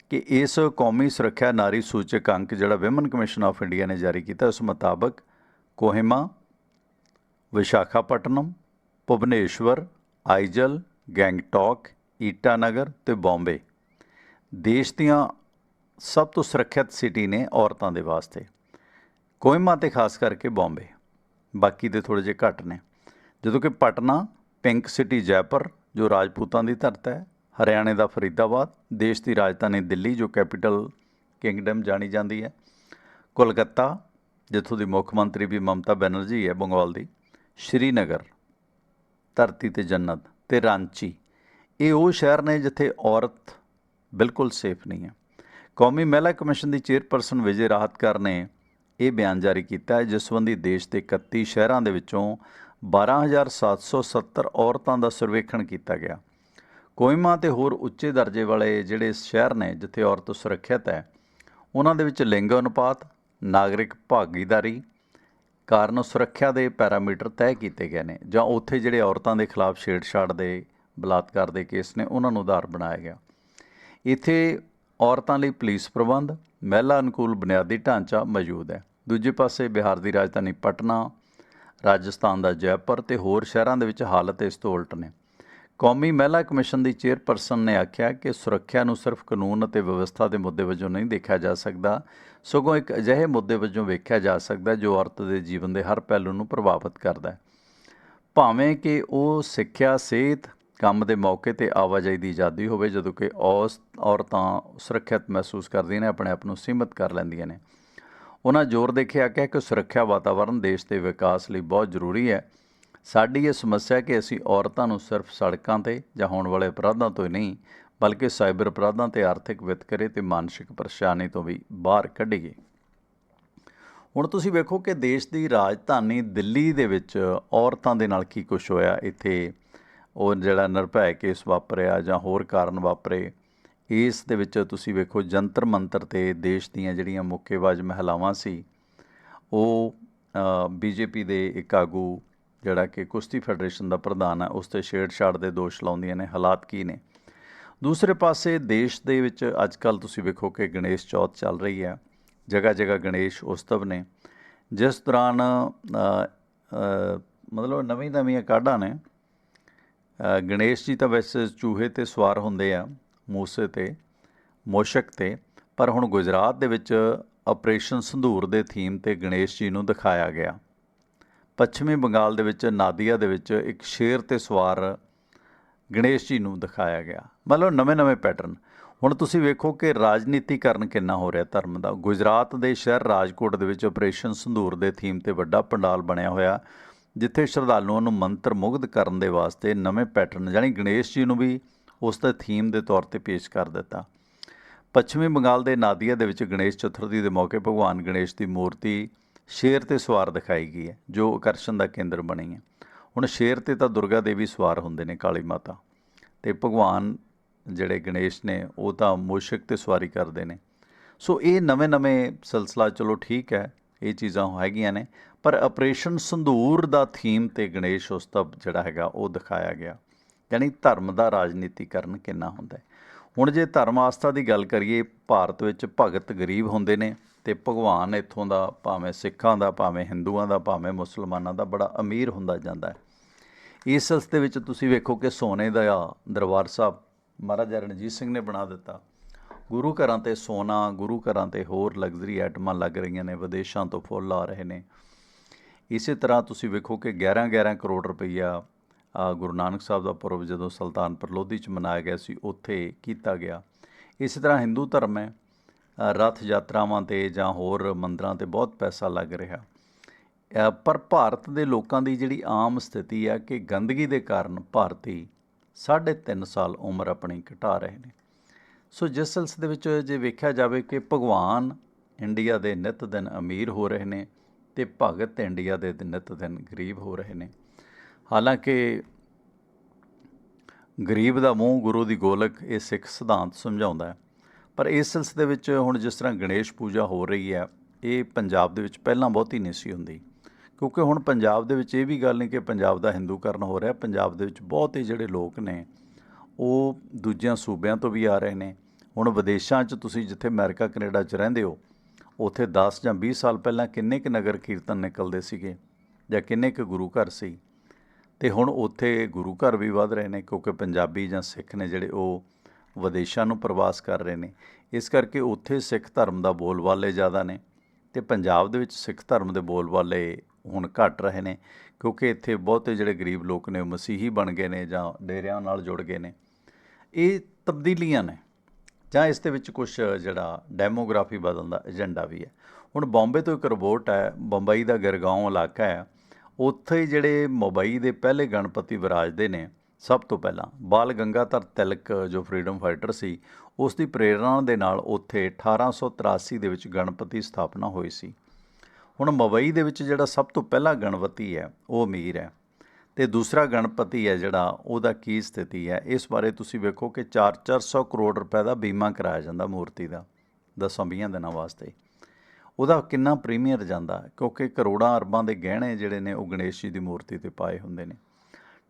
ਕਿ ਇਸ ਕੌਮੀ ਸੁਰੱਖਿਆ ਨਾਰੀ ਸੂਚਕ ਅੰਕ ਜਿਹੜਾ ਵਿਮਨ ਕਮਿਸ਼ਨ ਆਫ ਇੰਡੀਆ ਨੇ ਜਾਰੀ ਕੀਤਾ, ਉਸ ਮੁਤਾਬਕ ਕੋਹਿਮਾ, ਵਿਸ਼ਾਖਾਪਟਨਮ, ਭੁਵਨੇਸ਼ਵਰ, ਆਈਜਲ, ਗੈਂਗਟੌਕ, ਈਟਾਨਗਰ ਤੇ ਬੰਬੇ ਦੇਸ਼ ਦੀਆਂ ਸਭ ਤੋਂ ਸੁਰੱਖਿਅਤ ਸਿਟੀ ਨੇ ਔਰਤਾਂ ਦੇ ਵਾਸਤੇ। ਕੋਹਿਮਾ ਤੇ ਖਾਸ ਕਰਕੇ ਬੰਬੇ। ਬਾਕੀ ਦੇ ਥੋੜੇ ਜਿਹੇ ਘੱਟ ਨੇ। ਜਦੋਂ ਕਿ ਪਟਨਾ, ਪਿੰਕ ਸਿਟੀ ਜੈਪੁਰ, ਜੋ ਰਾਜਪੂਤਾਂ ਦੀ ਧਰਤ ਹੈ ਹਰਿਆਣੇ ਦਾ ਫਰੀਦਾਬਾਦ, ਦੇਸ਼ ਦੀ ਰਾਜਧਾਨੀ ਦਿੱਲੀ, ਜੋ ਕੈਪੀਟਲ ਕਿੰਗਡਮ ਜਾਣੀ ਜਾਂਦੀ ਹੈ। ਕੋਲਕਾਤਾ, ਜਿੱਥੋਂ ਦੀ ਮੁੱਖ ਮੰਤਰੀ ਵੀ ਮਮਤਾ ਬੈਨਰਜੀ ਹੈ ਬੰਗਾਲ ਦੀ, ਸ਼੍ਰੀਨਗਰ, ਧਰਤੀ ਤੇ ਜੰਨਤ ਤੇ ਰਾਂਚੀ। ਇਹ ਉਹ ਸ਼ਹਿਰ ਨੇ ਜਿੱਥੇ ਔਰਤ ਬਿਲਕੁਲ ਸੇਫ ਨਹੀਂ ਹੈ। ਕੌਮੀ ਮਹਿਲਾ ਕਮਿਸ਼ਨ ਦੀ ਚੇਅਰਪਰਸਨ ਵਿਜੇ ਰਾਹਤਕਰ ਨੇ ਇਹ ਬਿਆਨ ਜਾਰੀ ਕੀਤਾ ਹੈ, ਜਿਸ ਸੰਬੰਧੀ ਦੇਸ਼ ਦੇ 31 ਸ਼ਹਿਰਾਂ ਦੇ ਵਿੱਚੋਂ 12770 ਔਰਤਾਂ ਦਾ ਸਰਵੇਖਣ ਕੀਤਾ ਗਿਆ। ਕੋਇਮਾ ਤੇ ਹੋਰ ਉੱਚੇ ਦਰਜੇ ਵਾਲੇ ਜਿਹੜੇ ਸ਼ਹਿਰ ਨੇ ਜਿੱਥੇ ਔਰਤ ਸੁਰੱਖਿਅਤ ਹੈ, ਉਹਨਾਂ ਦੇ ਵਿੱਚ ਲਿੰਗ ਅਨੁਪਾਤ, ਨਾਗਰਿਕ ਭਾਗੀਦਾਰੀ ਕਾਰਨ ਸੁਰੱਖਿਆ ਦੇ ਪੈਰਾਮੀਟਰ ਤੈਅ ਕੀਤੇ ਗਏ ਨੇ, ਜਾਂ ਉੱਥੇ ਜਿਹੜੇ ਔਰਤਾਂ ਦੇ ਖਿਲਾਫ ਛੇੜਛਾੜ ਦੇ, ਬਲਾਤਕਾਰ ਦੇ ਕੇਸ ਨੇ, ਉਹਨਾਂ ਨੂੰ ਆਧਾਰ ਬਣਾਇਆ ਗਿਆ। ਇੱਥੇ ਔਰਤਾਂ ਲਈ ਪੁਲਿਸ ਪ੍ਰਬੰਧ, ਮਹਿਲਾ ਅਨੁਕੂਲ ਬੁਨਿਆਦੀ ਢਾਂਚਾ ਮੌਜੂਦ ਹੈ। ਦੂਜੇ ਪਾਸੇ ਬਿਹਾਰ ਦੀ ਰਾਜਧਾਨੀ ਪਟਨਾ, ਰਾਜਸਥਾਨ ਦਾ ਜੈਪੁਰ ਤੇ ਹੋਰ ਸ਼ਹਿਰਾਂ ਦੇ ਵਿੱਚ ਹਾਲਤ ਇਸ ਤੋਂ ਉਲਟ ਨੇ। ਕੌਮੀ ਮਹਿਲਾ ਕਮਿਸ਼ਨ ਦੀ ਚੇਅਰਪਰਸਨ ਨੇ ਆਖਿਆ ਕਿ ਸੁਰੱਖਿਆ ਨੂੰ ਸਿਰਫ ਕਾਨੂੰਨ ਅਤੇ ਵਿਵਸਥਾ ਦੇ ਮੁੱਦੇ ਵਜੋਂ ਨਹੀਂ ਦੇਖਿਆ ਜਾ ਸਕਦਾ। ਸਗੋਂ ਇੱਕ ਅਜਿਹੇ ਮੁੱਦੇ ਵਜੋਂ ਵੇਖਿਆ ਜਾ ਸਕਦਾ ਜੋ ਔਰਤ ਦੇ ਜੀਵਨ ਦੇ ਹਰ ਪਹਿਲੂ ਨੂੰ ਪ੍ਰਭਾਵਿਤ ਕਰਦਾ ਹੈ। ਭਾਵੇਂ ਕਿ ਉਹ ਸਿੱਖਿਆ, ਸਿਹਤ, ਕੰਮ ਦੇ ਮੌਕੇ ਤੇ ਆਵਾਜਾਈ ਦੀ ਆਜ਼ਾਦੀ ਹੋਵੇ, ਜਦੋਂ ਕਿ ਔਸ, ਔਰਤਾਂ ਸੁਰੱਖਿਅਤ ਮਹਿਸੂਸ ਕਰਦੀਆਂ ਨੇ, ਆਪਣੇ ਆਪ ਨੂੰ ਸੀਮਤ ਕਰ ਲੈਂਦੀਆਂ ਨੇ। ਉਹਨਾਂ ਜ਼ੋਰ ਦੇਖਿਆ ਕੇ ਕਿ ਸੁਰੱਖਿਆ ਵਾਤਾਵਰਣ ਦੇਸ਼ ਦੇ ਵਿਕਾਸ ਲਈ ਬਹੁਤ ਜ਼ਰੂਰੀ ਹੈ। ਸਾਡੀ ਇਹ ਸਮੱਸਿਆ ਕਿ ਅਸੀਂ ਔਰਤਾਂ ਨੂੰ ਸਿਰਫ ਸੜਕਾਂ ਤੇ ਜਾਂ ਹੋਣ ਵਾਲੇ ਅਪਰਾਧਾਂ ਤੋਂ ਹੀ ਨਹੀਂ, ਬਲਕਿ ਸਾਈਬਰ ਅਪਰਾਧਾਂ ਤੇ ਆਰਥਿਕ ਵਿਤਕਰੇ ਤੇ ਮਾਨਸਿਕ ਪਰੇਸ਼ਾਨੀ ਤੋਂ ਵੀ ਬਾਹਰ ਕੱਢੀਏ। ਹੁਣ ਤੁਸੀਂ ਵੇਖੋ ਕਿ ਦੇਸ਼ ਦੀ ਰਾਜਧਾਨੀ ਦਿੱਲੀ ਦੇ ਵਿੱਚ ਔਰਤਾਂ ਦੇ ਨਾਲ ਕੀ ਕੁਝ ਹੋਇਆ? ਇੱਥੇ ਉਹ ਜਿਹੜਾ ਨਿਰਭੈ ਕੇਸ ਵਾਪਰਿਆ ਜਾਂ ਹੋਰ ਕਾਰਨ ਵਾਪਰੇ, ਇਸ ਦੇ ਵਿੱਚ ਤੁਸੀਂ ਵੇਖੋ ਜੰਤਰ ਮੰਤਰ ਤੇ ਦੇਸ਼ ਦੀਆਂ ਜਿਹੜੀਆਂ ਮੁੱਕੇਬਾਜ਼ ਮਹਿਲਾਵਾਂ ਸੀ, ਉਹ ਬੀਜੇਪੀ ਦੇ ਇੱਕ ਆਗੂ ਜਿਹੜਾ ਕਿ ਕੁਸ਼ਤੀ ਫੈਡਰੇਸ਼ਨ ਦਾ ਪ੍ਰਧਾਨ ਹੈ, ਉਸ ਤੇ ਛੇੜਛਾੜ ਦੇ ਦੋਸ਼ ਲਾਉਂਦੀਆਂ ਨੇ। ਹਾਲਾਤ ਕੀ ਨੇ? ਦੂਸਰੇ ਪਾਸੇ ਦੇਸ਼ ਦੇ ਵਿੱਚ ਅੱਜ ਕੱਲ ਤੁਸੀਂ ਵੇਖੋ ਕਿ ਗਣੇਸ਼ ਚੌਥ ਚੱਲ ਰਹੀ ਹੈ। ਜਗ੍ਹਾ ਜਗ੍ਹਾ ਗਣੇਸ਼ ਉਤਸਵ ਨੇ। ਜਿਸ ਦੌਰਾਨ ਮਤਲਬ ਨਵੀਂ ਨਵੀਆਂ ਕਾਢਾਂ ਨੇ। ਗਣੇਸ਼ ਜੀ ਤਾਂ ਵੈਸੇ ਚੂਹੇ ਤੇ ਸਵਾਰ ਹੁੰਦੇ ਆ, ਮੂਸੇ ਤੇ, ਮੋਸ਼ਕ ਤੇ। ਪਰ ਹੁਣ ਗੁਜਰਾਤ ਦੇ ਵਿੱਚ ਆਪਰੇਸ਼ਨ ਸੰਧੂਰ ਦੇ ਥੀਮ ਤੇ ਗਣੇਸ਼ ਜੀ ਨੂੰ ਦਿਖਾਇਆ ਗਿਆ। ਪੱਛਮੀ ਬੰਗਾਲ ਦੇ ਵਿੱਚ, ਨਾਦੀਆ ਦੇ ਵਿੱਚ ਇੱਕ ਸ਼ੇਰ ਤੇ ਸਵਾਰ ਗਣੇਸ਼ ਜੀ ਨੂੰ ਦਿਖਾਇਆ ਗਿਆ। ਮਤਲਬ ਨਵੇਂ-ਨਵੇਂ ਪੈਟਰਨ ਹੁਣ ਤੁਸੀਂ ਵੇਖੋ ਕਿ ਰਾਜਨੀਤੀਕਰਨ ਕਿੰਨਾ ਹੋ ਰਿਹਾ ਧਰਮ ਦਾ। ਗੁਜਰਾਤ ਦੇ ਸ਼ਹਿਰ ਰਾਜਕੋਟ ਦੇ ਵਿੱਚ ਆਪਰੇਸ਼ਨ ਸੰਧੂਰ ਦੇ ਥੀਮ ਤੇ ਵੱਡਾ ਪੰਡਾਲ ਬਣਿਆ ਹੋਇਆ, ਜਿੱਥੇ ਸ਼ਰਧਾਲੂਆਂ ਨੂੰ ਮੰਤਰ ਮੁਗਧ ਕਰਨ ਦੇ ਵਾਸਤੇ ਨਵੇਂ ਪੈਟਰਨ ਯਾਨੀ ਗਣੇਸ਼ ਜੀ ਨੂੰ ਵੀ ਉਸ ਦੇ ਥੀਮ ਦੇ ਤੌਰ ਤੇ ਪੇਸ਼ ਕਰ ਦਿੱਤਾ। ਪੱਛਮੀ ਬੰਗਾਲ ਦੇ ਨਾਦੀਆ ਦੇ ਵਿੱਚ ਗਣੇਸ਼ ਚਤੁਰਥੀ ਦੇ ਮੌਕੇ ਭਗਵਾਨ ਗਣੇਸ਼ ਦੀ ਮੂਰਤੀ ਸ਼ੇਰ ਤੇ ਸਵਾਰ ਦਿਖਾਈ ਗਈ ਹੈ, ਜੋ ਆਕਰਸ਼ਣ ਦਾ ਕੇਂਦਰ ਬਣੀ ਹੈ। ਹੁਣ ਸ਼ੇਰ ਤੇ ਤਾਂ ਦੁਰਗਾ ਦੇਵੀ ਸਵਾਰ ਹੁੰਦੇ ਨੇ, ਕਾਲੀ ਮਾਤਾ। ਤੇ ਭਗਵਾਨ ਜਿਹੜੇ ਗਣੇਸ਼ ਨੇ, ਉਹ ਤਾਂ ਮੂਸ਼ਕ ਤੇ ਸਵਾਰੀ ਕਰਦੇ ਨੇ। ਸੋ ਇਹ ਨਵੇਂ-ਨਵੇਂ ਸਿਲਸਿਲਾ, ਚਲੋ ਠੀਕ ਹੈ, ਇਹ ਚੀਜ਼ਾਂ ਹੈਗੀਆਂ ਨੇ, ਪਰ ਆਪਰੇਸ਼ਨ ਸੰਧੂਰ ਦਾ ਥੀਮ ਤੇ ਗਣੇਸ਼ ਉਤਸਵ ਜਿਹੜਾ ਹੈਗਾ, ਉਹ ਦਿਖਾਇਆ ਗਿਆ। ਯਾਨੀ ਧਰਮ ਦਾ ਰਾਜਨੀਤੀਕਰਨ ਕਿੰਨਾ ਹੁੰਦਾ ਹੈ। ਹੁਣ ਜੇ ਧਰਮ ਆਸਥਾ ਦੀ ਗੱਲ ਕਰੀਏ, ਭਾਰਤ ਵਿੱਚ ਭਗਤ ਗਰੀਬ ਹੁੰਦੇ ਨੇ ਤੇ ਭਗਵਾਨ ਇੱਥੋਂ ਦਾ, ਭਾਵੇਂ ਸਿੱਖਾਂ ਦਾ, ਭਾਵੇਂ ਹਿੰਦੂਆਂ ਦਾ, ਭਾਵੇਂ ਮੁਸਲਮਾਨਾਂ ਦਾ ਬੜਾ ਅਮੀਰ ਹੁੰਦਾ ਜਾਂਦਾ ਹੈ। ਇਸ ਸਿਲਸਿਲੇ ਵਿੱਚ ਤੁਸੀਂ ਵੇਖੋ ਕਿ ਸੋਨੇ ਦਾ ਦਰਬਾਰ ਸਾਹਿਬ, ਮਹਾਰਾਜਾ ਰਣਜੀਤ ਸਿੰਘ ਨੇ ਬਣਾ ਦਿੱਤਾ। ਗੁਰੂ ਘਰਾਂ ਤੇ ਸੋਨਾ, ਗੁਰੂ ਘਰਾਂ ਤੇ ਹੋਰ ਲਗਜ਼ਰੀ ਆਈਟਮਾਂ ਲੱਗ ਰਹੀਆਂ ਨੇ, ਵਿਦੇਸ਼ਾਂ ਤੋਂ ਫੁੱਲ ਆ ਰਹੇ ਨੇ। ਇਸੇ ਤਰ੍ਹਾਂ ਤੁਸੀਂ ਵੇਖੋ ਕਿ 11 11 ਕਰੋੜ ਰੁਪਈਆ ਗੁਰੂ ਨਾਨਕ ਸਾਹਿਬ ਦਾ ਪੁਰਬ ਜਦੋਂ ਸੁਲਤਾਨਪੁਰ ਲੋਧੀ ਚ ਮਨਾਇਆ ਗਿਆ ਸੀ, ਉੱਥੇ ਕੀਤਾ ਗਿਆ। ਇਸੇ ਤਰ੍ਹਾਂ ਹਿੰਦੂ ਧਰਮ ਹੈ ਰਥ ਯਾਤਰਾਵਾਂ ਤੇ ਜਾਂ ਹੋਰ ਮੰਦਰਾਂ ਤੇ ਬਹੁਤ ਪੈਸਾ ਲੱਗ ਰਿਹਾ। ਪਰ ਭਾਰਤ ਦੇ ਲੋਕਾਂ ਦੀ ਜਿਹੜੀ ਆਮ ਸਥਿਤੀ ਆ ਕਿ ਗੰਦਗੀ ਦੇ ਕਾਰਨ ਭਾਰਤੀ ਸਾਢੇ ਤਿੰਨ ਸਾਲ ਉਮਰ ਆਪਣੀ ਘਟਾ ਰਹੇ ਨੇ। ਸੋ ਜਿਸ ਸਿਲਸਿਲੇ ਦੇ ਵਿੱਚ ਜੇ ਵੇਖਿਆ ਜਾਵੇ ਕਿ ਭਗਵਾਨ ਇੰਡੀਆ ਦੇ ਨਿਤ ਦਿਨ ਅਮੀਰ ਹੋ ਰਹੇ ਨੇ ਤੇ ਭਗਤ ਇੰਡੀਆ ਦੇ ਨਿਤ ਦਿਨ ਗਰੀਬ ਹੋ ਰਹੇ ਨੇ। ਹਾਲਾਂਕਿ ਗਰੀਬ ਦਾ ਮੂੰਹ ਗੁਰੂ ਦੀ ਗੋਲਕ ਇਹ ਸਿੱਖ ਸਿਧਾਂਤ ਸਮਝਾਉਂਦਾ ਹੈ ਪਰ ਇਸ ਸਿਲਸਿਲੇ ਵਿੱਚ ਹੁਣ ਜਿਸ ਤਰ੍ਹਾਂ ਗਣੇਸ਼ ਪੂਜਾ ਹੋ ਰਹੀ ਹੈ, ਇਹ ਪੰਜਾਬ ਦੇ ਵਿੱਚ ਪਹਿਲਾਂ ਬਹੁਤੀ ਨਹੀਂ ਸੀ ਹੁੰਦੀ। ਕਿਉਂਕਿ ਹੁਣ ਪੰਜਾਬ ਦੇ ਵਿੱਚ ਇਹ ਵੀ ਗੱਲ ਨਹੀਂ ਕਿ ਪੰਜਾਬ ਦਾ ਹਿੰਦੂਕਰਨ ਹੋ ਰਿਹਾ, ਪੰਜਾਬ ਦੇ ਵਿੱਚ ਬਹੁਤ ਹੀ ਜਿਹੜੇ ਲੋਕ ਨੇ, ਉਹ ਦੂਜਿਆਂ ਸੂਬਿਆਂ ਤੋਂ ਵੀ ਆ ਰਹੇ ਨੇ। ਹੁਣ ਵਿਦੇਸ਼ਾਂ 'ਚ ਤੁਸੀਂ ਜਿੱਥੇ ਅਮਰੀਕਾ, ਕੈਨੇਡਾ 'ਚ ਰਹਿੰਦੇ ਹੋ, ਉੱਥੇ 10 ਜਾਂ 20 ਸਾਲ ਪਹਿਲਾਂ ਕਿੰਨੇ ਕੁ ਨਗਰ ਕੀਰਤਨ ਨਿਕਲਦੇ ਸੀਗੇ ਜਾਂ ਕਿੰਨੇ ਕੁ ਗੁਰੂ ਘਰ ਸੀ? ਤੇ ਹੁਣ ਉੱਥੇ ਗੁਰੂ ਘਰ ਵੀ ਵੱਧ ਰਹੇ ਨੇ, ਕਿਉਂਕਿ ਪੰਜਾਬੀ ਜਾਂ ਸਿੱਖ ਨੇ ਜਿਹੜੇ ਉਹ ਵਿਦੇਸ਼ਾਂ ਨੂੰ ਪ੍ਰਵਾਸ ਕਰ ਰਹੇ ਨੇ। ਇਸ ਕਰਕੇ ਉੱਥੇ ਸਿੱਖ ਧਰਮ ਦਾ ਬੋਲਬਾਲੇ ਜ਼ਿਆਦਾ ਨੇ ਤੇ ਪੰਜਾਬ ਦੇ ਵਿੱਚ ਸਿੱਖ ਧਰਮ ਦੇ ਬੋਲਬਾਲੇ ਹੁਣ ਘਟ ਰਹੇ ਨੇ ਕਿਉਂਕਿ ਇੱਥੇ ਬਹੁਤੇ ਜਿਹੜੇ ਗਰੀਬ ਲੋਕ ਨੇ ਉਹ ਮਸੀਹੀ ਬਣ ਗਏ ਨੇ ਜਾਂ ਡੇਰਿਆਂ ਨਾਲ ਜੁੜ ਗਏ ਨੇ। ਇਹ ਤਬਦੀਲੀਆਂ ਨੇ ਜਾਂ ਇਸ ਦੇ ਵਿੱਚ ਕੁਝ ਜਿਹੜਾ ਡੈਮੋਗ੍ਰਾਫੀ ਬਦਲਣ ਦਾ ਏਜੰਡਾ ਵੀ ਹੈ। ਹੁਣ ਬੰਬੇ ਤੋਂ ਇੱਕ ਰਿਪੋਰਟ ਹੈ, ਬੰਬਈ ਦਾ ਗਿਰਗਾਉਂ ਇਲਾਕਾ ਹੈ। ਉੱਥੇ ਜਿਹੜੇ ਮੁੰਬਈ ਦੇ ਪਹਿਲੇ ਗਣਪਤੀ ਵਿਰਾਜਦੇ ਨੇ ਸਭ ਤੋਂ ਪਹਿਲਾਂ ਬਾਲ ਗੰਗਾਧਰ ਤਿਲਕ ਜੋ ਫਰੀडम ਫਾਈਟਰ ਸੀ, ਉਸ ਦੀ ਪ੍ਰੇਰਣਾ ਦੇ ਨਾਲ ਉੱਥੇ 1883 ਦੇ ਵਿੱਚ ਗਣਪਤੀ ਸਥਾਪਨਾ ਹੋਈ ਸੀ। ਹੁਣ ਮੁੰਬਈ ਦੇ ਵਿੱਚ ਜਿਹੜਾ ਸਭ ਤੋਂ ਪਹਿਲਾ ਗਣਪਤੀ ਹੈ, ਉਹ ਅਮੀਰ ਹੈ। ਤੇ ਦੂਸਰਾ ਗਣਪਤੀ ਹੈ ਜਿਹੜਾ, ਉਹਦਾ ਕੀ ਸਥਿਤੀ ਹੈ? ਇਸ ਬਾਰੇ ਤੁਸੀਂ ਵੇਖੋ ਕਿ 4-400 ਕਰੋੜ ਰੁਪਏ ਦਾ ਬੀਮਾ ਕਰਾਇਆ ਜਾਂਦਾ ਮੂਰਤੀ ਦਾ, ਦਸਾਂ ਵੀਹਾਂ ਦਿਨਾਂ ਵਾਸਤੇ। ਉਹਦਾ ਕਿੰਨਾ ਪ੍ਰੀਮੀਅਰ ਜਾਂਦਾ, ਕਿਉਂਕਿ ਕਰੋੜਾਂ ਅਰਬਾਂ ਦੇ ਗਹਿਣੇ ਜਿਹੜੇ ਨੇ, ਉਹ ਗਣੇਸ਼ ਜੀ ਦੀ ਮੂਰਤੀ ਤੇ ਪਾਏ ਹੁੰਦੇ ਨੇ।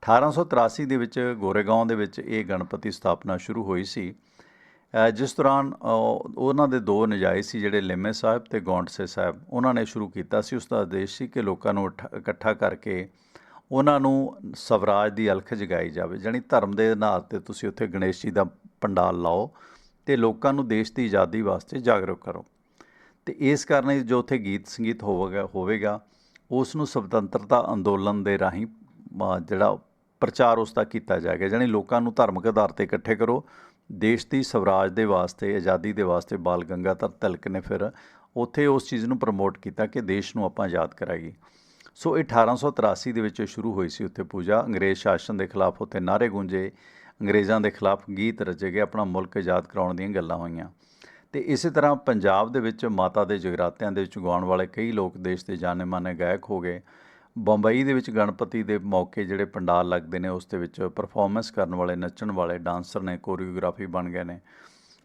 1883 ਦੇ ਵਿੱਚ ਗੋਰੇਗਾਂਵ ਦੇ ਵਿੱਚ ਇਹ ਗਣਪਤੀ ਸਥਾਪਨਾ ਸ਼ੁਰੂ ਹੋਈ ਸੀ। ਜਿਸ ਦੌਰਾਨ ਉਹਨਾਂ ਦੇ ਦੋ ਨਜਾਇਜ਼ ਸੀ, ਜਿਹੜੇ ਲੇਮੇ ਸਾਹਿਬ ਤੇ ਗੌਂਡਸੇ ਸਾਹਿਬ। ਉਹਨਾਂ ਨੇ ਸ਼ੁਰੂ ਕੀਤਾ ਸੀ ਉਸ ਦਾ ਉਦੇਸ਼ ਸੀ ਕਿ ਲੋਕਾਂ ਨੂੰ ਇਕੱਠਾ ਕਰਕੇ ਉਹਨਾਂ ਨੂੰ ਸਵਰਾਜ ਦੀ ਅਲਖ ਜਗਾਈ ਜਾਵੇ। ਜਾਣੀ ਧਰਮ ਦੇ ਆਧਾਰ ਤੇ ਤੁਸੀਂ ਉੱਥੇ ਗਣੇਸ਼ ਜੀ ਦਾ ਪੰਡਾਲ ਲਾਓ ਤੇ ਲੋਕਾਂ ਨੂੰ ਦੇਸ਼ ਦੀ ਆਜ਼ਾਦੀ ਵਾਸਤੇ ਜਾਗਰੂਕ ਕਰੋ। ਤੇ ਇਸ ਕਾਰਨ ਜੋ ਉੱਥੇ ਗੀਤ ਸੰਗੀਤ ਹੋਵੇਗਾ ਹੋਵੇਗਾ, ਉਸ ਨੂੰ ਸੁਤੰਤਰਤਾ ਅੰਦੋਲਨ ਦੇ ਰਾਹੀਂ ਜਿਹੜਾ ਪ੍ਰਚਾਰ ਉਸ ਦਾ ਕੀਤਾ ਜਾਏਗਾ ਜਾਣੀ ਲੋਕਾਂ ਨੂੰ ਧਾਰਮਿਕ ਆਧਾਰ ਤੇ ਇਕੱਠੇ ਕਰੋ। ਦੇਸ਼ ਦੀ ਸਵਰਾਜ ਦੇ ਵਾਸਤੇ, ਆਜ਼ਾਦੀ ਦੇ ਵਾਸਤੇ ਬਾਲ ਗੰਗਾਧਰ ਤਿਲਕ ਨੇ ਫਿਰ ਉੱਥੇ ਉਸ ਚੀਜ਼ ਨੂੰ ਪ੍ਰਮੋਟ ਕੀਤਾ ਕਿ ਦੇਸ਼ ਨੂੰ ਆਪਾਂ ਆਜ਼ਾਦ ਕਰਾਈਏ। ਸੋ ਇਹ 1883 ਦੇ ਵਿੱਚ ਸ਼ੁਰੂ ਹੋਈ ਸੀ ਉੱਥੇ ਪੂਜਾ। ਅੰਗਰੇਜ਼ ਸ਼ਾਸਨ ਦੇ ਖਿਲਾਫ ਉੱਥੇ ਨਾਰੇ ਗੂੰਜੇ। ਅੰਗਰੇਜ਼ਾਂ ਦੇ ਖਿਲਾਫ ਗੀਤ ਰਚੇ ਗਏ, ਆਪਣਾ ਮੁਲਕ ਆਜ਼ਾਦ ਕਰਾਉਣ ਦੀਆਂ ਗੱਲਾਂ ਹੋਈਆਂ। ਤੇ ਇਸੇ ਤਰ੍ਹਾਂ ਪੰਜਾਬ ਦੇ ਵਿੱਚ ਮਾਤਾ ਦੇ ਜਗਰਾਤਿਆਂ ਦੇ ਵਿੱਚ ਗਾਉਣ ਵਾਲੇ ਕਈ ਲੋਕ ਦੇਸ਼ ਦੇ ਜਾਣੇ ਮਾਨੇ ਗਾਇਕ ਹੋ ਗਏ। ਬੰਬਈ ਦੇ ਵਿੱਚ ਗਣਪਤੀ ਦੇ ਮੌਕੇ ਜਿਹੜੇ ਪੰਡਾਲ ਲੱਗਦੇ ਨੇ, ਉਸ ਦੇ ਵਿੱਚ ਪਰਫਾਰਮੈਂਸ ਕਰਨ ਵਾਲੇ, ਨੱਚਣ ਵਾਲੇ ਡਾਂਸਰ ਨੇ ਕੋਰੀਓਗ੍ਰਾਫੀ ਬਣ ਗਏ ਨੇ।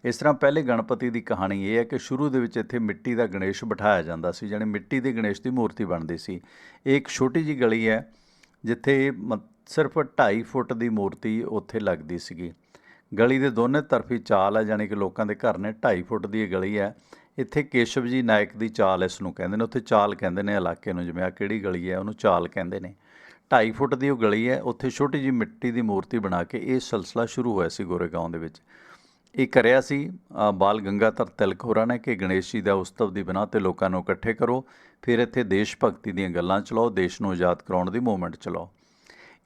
ਇਸ ਤਰ੍ਹਾਂ ਪਹਿਲੇ ਗਣਪਤੀ ਦੀ ਕਹਾਣੀ ਇਹ ਹੈ ਕਿ ਸ਼ੁਰੂ ਦੇ ਵਿੱਚ ਇੱਥੇ ਮਿੱਟੀ ਦਾ ਗਣੇਸ਼ ਬਿਠਾਇਆ ਜਾਂਦਾ ਸੀ, ਜਾਣੀ ਮਿੱਟੀ ਦੇ ਗਣੇਸ਼ ਦੀ ਮੂਰਤੀ ਬਣਦੀ ਸੀ। ਇਹ ਇੱਕ ਛੋਟੀ ਜੀ ਗਲੀ ਹੈ, ਜਿੱਥੇ ਮ- ਸਿਰਫ 2.5 ਫੁੱਟ ਦੀ ਮੂਰਤੀ ਉੱਥੇ ਲੱਗਦੀ ਸੀਗੀ। ਗਲੀ ਦੇ ਦੋਨੇ ਤਰਫੀ ਚਾਲ ਹੈ, ਜਾਣੀ ਕਿ ਲੋਕਾਂ ਦੇ ਘਰ ਨੇ 2.5 ਫੁੱਟ ਦੀ ਇਹ ਗਲੀ ਹੈ। ਇੱਥੇ ਕੇਸ਼ਵ ਜੀ ਨਾਇਕ ਦੀ ਚਾਲ ਇਸ ਨੂੰ ਕਹਿੰਦੇ ਨੇ, ਉੱਥੇ ਚਾਲ ਕਹਿੰਦੇ ਨੇ ਇਲਾਕੇ ਨੂੰ, ਜਿਵੇਂ ਆ ਕਿਹੜੀ ਗਲੀ ਹੈ, ਉਹਨੂੰ ਚਾਲ ਕਹਿੰਦੇ ਨੇ। 2.5 ਫੁੱਟ ਦੀ ਉਹ ਗਲੀ ਹੈ, ਉੱਥੇ ਛੋਟੀ ਜੀ ਮਿੱਟੀ ਦੀ ਮੂਰਤੀ ਬਣਾ ਕੇ ਇਹ ਸਿਲਸਿਲਾ ਸ਼ੁਰੂ ਹੋਇਆ ਸੀ ਗੋਰੇਗਾਂਵ ਦੇ ਵਿੱਚ। ਇਹ ਕਰਿਆ ਸੀ ਬਾਲ ਗੰਗਾਧਰ ਤਿਲਕ ਹੋਰਾਂ ਨੇ ਕਿ ਗਣੇਸ਼ ਜੀ ਦਾ ਉਤਸਵ ਦੀ ਬਣਾ ਤੇ ਲੋਕਾਂ ਨੂੰ ਇਕੱਠੇ ਕਰੋ, ਫਿਰ ਇੱਥੇ ਦੇਸ਼ ਭਗਤੀ ਦੀਆਂ ਗੱਲਾਂ ਚਲਾਓ, ਦੇਸ਼ ਨੂੰ ਆਜ਼ਾਦ ਕਰਾਉਣ ਦੀ ਮੂਵਮੈਂਟ ਚਲਾਓ।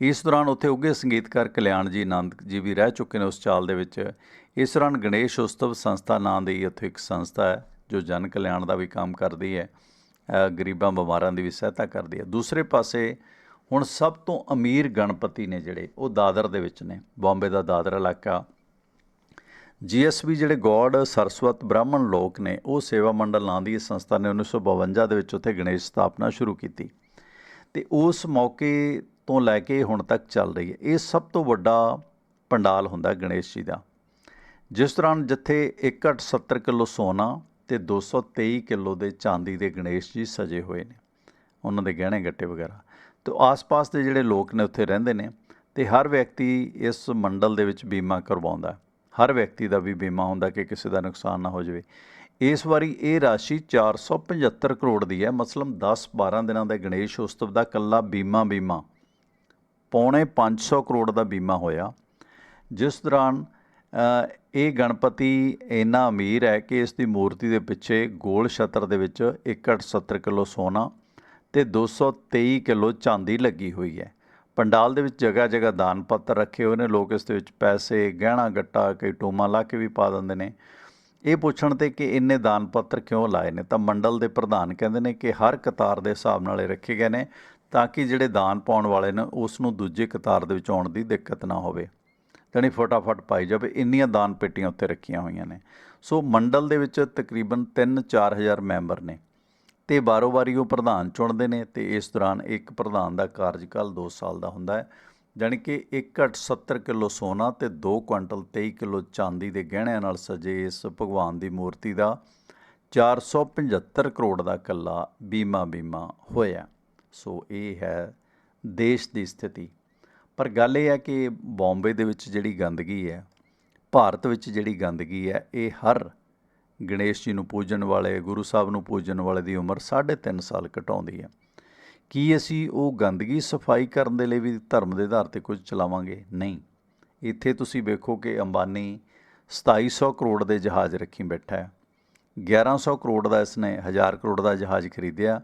ਇਸ ਦੌਰਾਨ ਉੱਥੇ ਉੱਗੇ ਸੰਗੀਤਕਾਰ ਕਲਿਆਣ ਜੀ ਆਨੰਦ ਜੀ ਵੀ ਰਹਿ ਚੁੱਕੇ ਨੇ ਉਸ ਚਾਲ ਦੇ ਵਿੱਚ। ਇਸ ਦੌਰਾਨ ਗਣੇਸ਼ ਉਤਸਵ ਸੰਸਥਾ ਨਾਂ ਦੀ ਉੱਥੇ ਇੱਕ ਸੰਸਥਾ ਹੈ ਜੋ ਜਨ ਕਲਿਆਣ ਦਾ ਵੀ ਕੰਮ ਕਰਦੀ ਹੈ ਗਰੀਬਾਂ ਬਿਮਾਰਾਂ ਦੀ ਵੀ ਸਹਾਇਤਾ ਕਰਦੀ ਹੈ। ਦੂਸਰੇ ਪਾਸੇ ਹੁਣ ਸਭ ਤੋਂ ਅਮੀਰ ਗਣਪਤੀ ਨੇ ਜਿਹੜੇ, ਉਹ ਦਾਦਰ ਦੇ ਵਿੱਚ ਨੇ, ਬੰਬੇ ਦਾ ਦਾਦਰ ਇਲਾਕਾ। ਜੀਐਸਬੀ ਜਿਹੜੇ ਗੋਡ, ਸਰਸਵਤ, ਬ੍ਰਾਹਮਣ ਲੋਕ ਨੇ, ਉਹ ਸੇਵਾ ਮੰਡਲ ਨਾਂ ਦੀ ਸੰਸਥਾ ਨੇ 1952 ਦੇ ਵਿੱਚ ਉੱਥੇ ਗਣੇਸ਼ ਸਥਾਪਨਾ ਸ਼ੁਰੂ ਕੀਤੀ। ਤੇ ਉਸ ਮੌਕੇ ਤੋਂ ਲੈ ਕੇ ਹੁਣ ਤੱਕ ਚੱਲ ਰਹੀ ਹੈ। ਇਹ ਸਭ ਤੋਂ ਵੱਡਾ ਪੰਡਾਲ ਹੁੰਦਾ ਗਣੇਸ਼ ਜੀ ਦਾ। ਜਿਸ ਦੌਰਾਨ ਜਿੱਥੇ 170 ਕਿਲੋ ਸੋਨਾ ਤੇ 223 ਕਿਲੋ ਦੇ ਚਾਂਦੀ ਦੇ ਗਣੇਸ਼ ਜੀ ਸਜੇ ਹੋਏ ਨੇ, ਉਹਨਾਂ ਦੇ ਗਹਿਣੇ ਗੱਟੇ ਵਗੈਰਾ। ਤੇ ਆਸ-ਪਾਸ ਦੇ ਜਿਹੜੇ ਲੋਕ ਨੇ ਉੱਥੇ ਰਹਿੰਦੇ ਨੇ ਤੇ ਹਰ ਵਿਅਕਤੀ ਇਸ ਮੰਡਲ ਦੇ ਵਿੱਚ ਬੀਮਾ ਕਰਵਾਉਂਦਾ ਹਰ ਵਿਅਕਤੀ ਦਾ ਵੀ ਬੀਮਾ ਹੁੰਦਾ ਕਿ ਕਿਸੇ ਦਾ ਨੁਕਸਾਨ ਨਾ ਹੋ ਜਾਵੇ। ਇਸ ਵਾਰੀ ਇਹ ਰਾਸ਼ੀ 475 ਕਰੋੜ ਦੀ ਹੈ। ਮਸਲਮ 10-12 ਦਿਨਾਂ ਦੇ ਗਣੇਸ਼ ਉਤਸਵ ਦਾ ਕੱਲਾ ਬੀਮਾ ਬੀਮਾ, ਪੌਣੇ 500 ਕਰੋੜ ਦਾ ਬੀਮਾ ਹੋਇਆ। ਜਿਸ ਦੌਰਾਨ ਇਹ ਗਣਪਤੀ ਇੰਨਾ ਅਮੀਰ ਹੈ ਕਿ ਇਸ ਦੀ ਮੂਰਤੀ ਦੇ ਪਿੱਛੇ ਗੋਲ ਛਤਰ ਦੇ ਵਿੱਚ 170 ਕਿਲੋ ਸੋਨਾ ਤੇ 223 ਕਿਲੋ ਚਾਂਦੀ ਲੱਗੀ ਹੋਈ ਹੈ। ਪੰਡਾਲ ਦੇ ਵਿੱਚ ਜਗ੍ਹਾ ਜਗ੍ਹਾ ਦਾਨ ਪੱਤਰ ਰੱਖੇ ਹੋਏ ਨੇ, ਲੋਕ ਇਸ ਦੇ ਵਿੱਚ ਪੈਸੇ, ਗਹਿਣਾ, ਗੱਟਾ, ਕਈ ਟੋਮਾ ਲਾ ਕੇ ਵੀ ਪਾ ਦਿੰਦੇ ਨੇ। ਇਹ ਪੁੱਛਣ ਤੇ ਕਿ ਇੰਨੇ ਦਾਨ ਪੱਤਰ ਕਿਉਂ ਲਾਏ ਨੇ? ਤਾਂ ਮੰਡਲ ਦੇ ਪ੍ਰਧਾਨ ਕਹਿੰਦੇ ਨੇ ਕਿ ਹਰ ਕਤਾਰ ਦੇ ਹਿਸਾਬ ਨਾਲ ਇਹ ਰੱਖੇ ਗਏ ਨੇ ਤਾਂ ਕਿ ਜਿਹੜੇ ਦਾਨ ਪਾਉਣ ਵਾਲੇ ਨੇ, ਉਸ ਨੂੰ ਦੂਜੇ ਕਤਾਰ ਦੇ ਵਿੱਚ ਆਉਣ ਦੀ ਦਿੱਕਤ ਨਾ ਹੋਵੇ। ਜਾਣੀ ਫਟਾਫਟ ਪਾਈ ਜਾਵੇ। ਇੰਨੀਆਂ ਦਾਨ ਪੇਟੀਆਂ ਉੱਤੇ ਰੱਖੀਆਂ ਹੋਈਆਂ ਨੇ। ਸੋ ਮੰਡਲ ਦੇ ਵਿੱਚ ਤਕਰੀਬਨ 3-4000 ਮੈਂਬਰ ਨੇ ਤੇ ਬਾਰੋ-ਬਾਰੀ ਉਹ ਪ੍ਰਧਾਨ ਚੁਣਦੇ ਨੇ ਤੇ ਇਸ ਦੌਰਾਨ ਇੱਕ ਪ੍ਰਧਾਨ ਦਾ ਕਾਰਜਕਾਲ 2 ਸਾਲ ਦਾ ਹੁੰਦਾ ਹੈ। ਜਾਣੀ ਕਿ 170 ਕਿਲੋ ਸੋਨਾ ਤੇ 2 ਕੁਇੰਟਲ 23 ਕਿਲੋ ਚਾਂਦੀ ਦੇ ਗਹਿਣਿਆਂ ਨਾਲ ਸਜੇ ਇਸ ਭਗਵਾਨ ਦੀ ਮੂਰਤੀ ਦਾ 475 ਕਰੋੜ ਦਾ ਕੱਲਾ ਬੀਮਾ ਬੀਮਾ ਹੋਇਆ। ਸੋ ਇਹ ਹੈ ਦੇਸ਼ ਦੀ ਸਥਿਤੀ। ਪਰ ਗੱਲ ਇਹ ਹੈ ਕਿ ਬੰਬੇ ਦੇ ਵਿੱਚ ਜਿਹੜੀ ਗੰਦਗੀ ਹੈ, ਭਾਰਤ ਵਿੱਚ ਜਿਹੜੀ ਗੰਦਗੀ ਹੈ, ਇਹ ਹਰ ਗਣੇਸ਼ ਜੀ ਨੂੰ ਪੂਜਣ ਵਾਲੇ, ਗੁਰੂ ਸਾਹਿਬ ਨੂੰ ਪੂਜਣ ਵਾਲੇ ਦੀ ਉਮਰ 3.5 ਸਾਲ ਘਟਾਉਂਦੀ ਹੈ। ਕੀ ਅਸੀਂ ਉਹ ਗੰਦਗੀ ਸਫ਼ਾਈ ਕਰਨ ਦੇ ਲਈ ਵੀ ਧਰਮ ਦੇ ਆਧਾਰ ਤੇ ਕੁਝ ਚਲਾਵਾਂਗੇ? ਨਹੀਂ। ਇੱਥੇ ਤੁਸੀਂ ਵੇਖੋ ਕਿ ਅੰਬਾਨੀ 2700 ਕਰੋੜ ਦੇ ਜਹਾਜ਼ ਰੱਖੀ ਬੈਠਾ ਹੈ। 1100 ਕਰੋੜ ਦਾ ਇਸਨੇ 1000 ਕਰੋੜ ਦਾ ਜਹਾਜ਼ ਖਰੀਦਿਆ,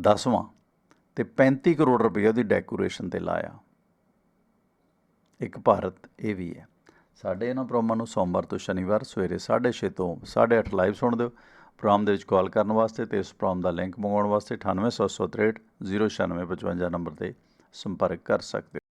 ਦਸਵਾਂ ਤੇ 35 ਕਰੋੜ ਰੁਪਏ ਉਹਦੀ ਡੈਕੋਰੇਸ਼ਨ ਤੇ ਲਾਇਆ। ਇੱਕ ਭਾਰਤ, ਇਹ ਵੀ ਹੈ। ਸਾਡੇ ਇਹਨਾਂ ਪ੍ਰੋਗਰਾਮਾਂ ਨੂੰ ਸੋਮਵਾਰ ਤੋਂ ਸ਼ਨੀਵਾਰ ਸਵੇਰੇ 6:30 ਤੋਂ 8:30 ਲਾਈਵ ਸੁਣ ਦਿਓ। ਪ੍ਰੋਗਰਾਮ ਦੇ ਵਿੱਚ ਕਾਲ ਕਰਨ ਵਾਸਤੇ ਤੇ ਇਸ ਪ੍ਰੋਗਰਾਮ ਦਾ ਲਿੰਕ ਮੰਗਵਾਉਣ ਵਾਸਤੇ 98763 09655 ਨੰਬਰ ਤੇ ਸੰਪਰਕ ਕਰ ਸਕਦੇ ਹੋ।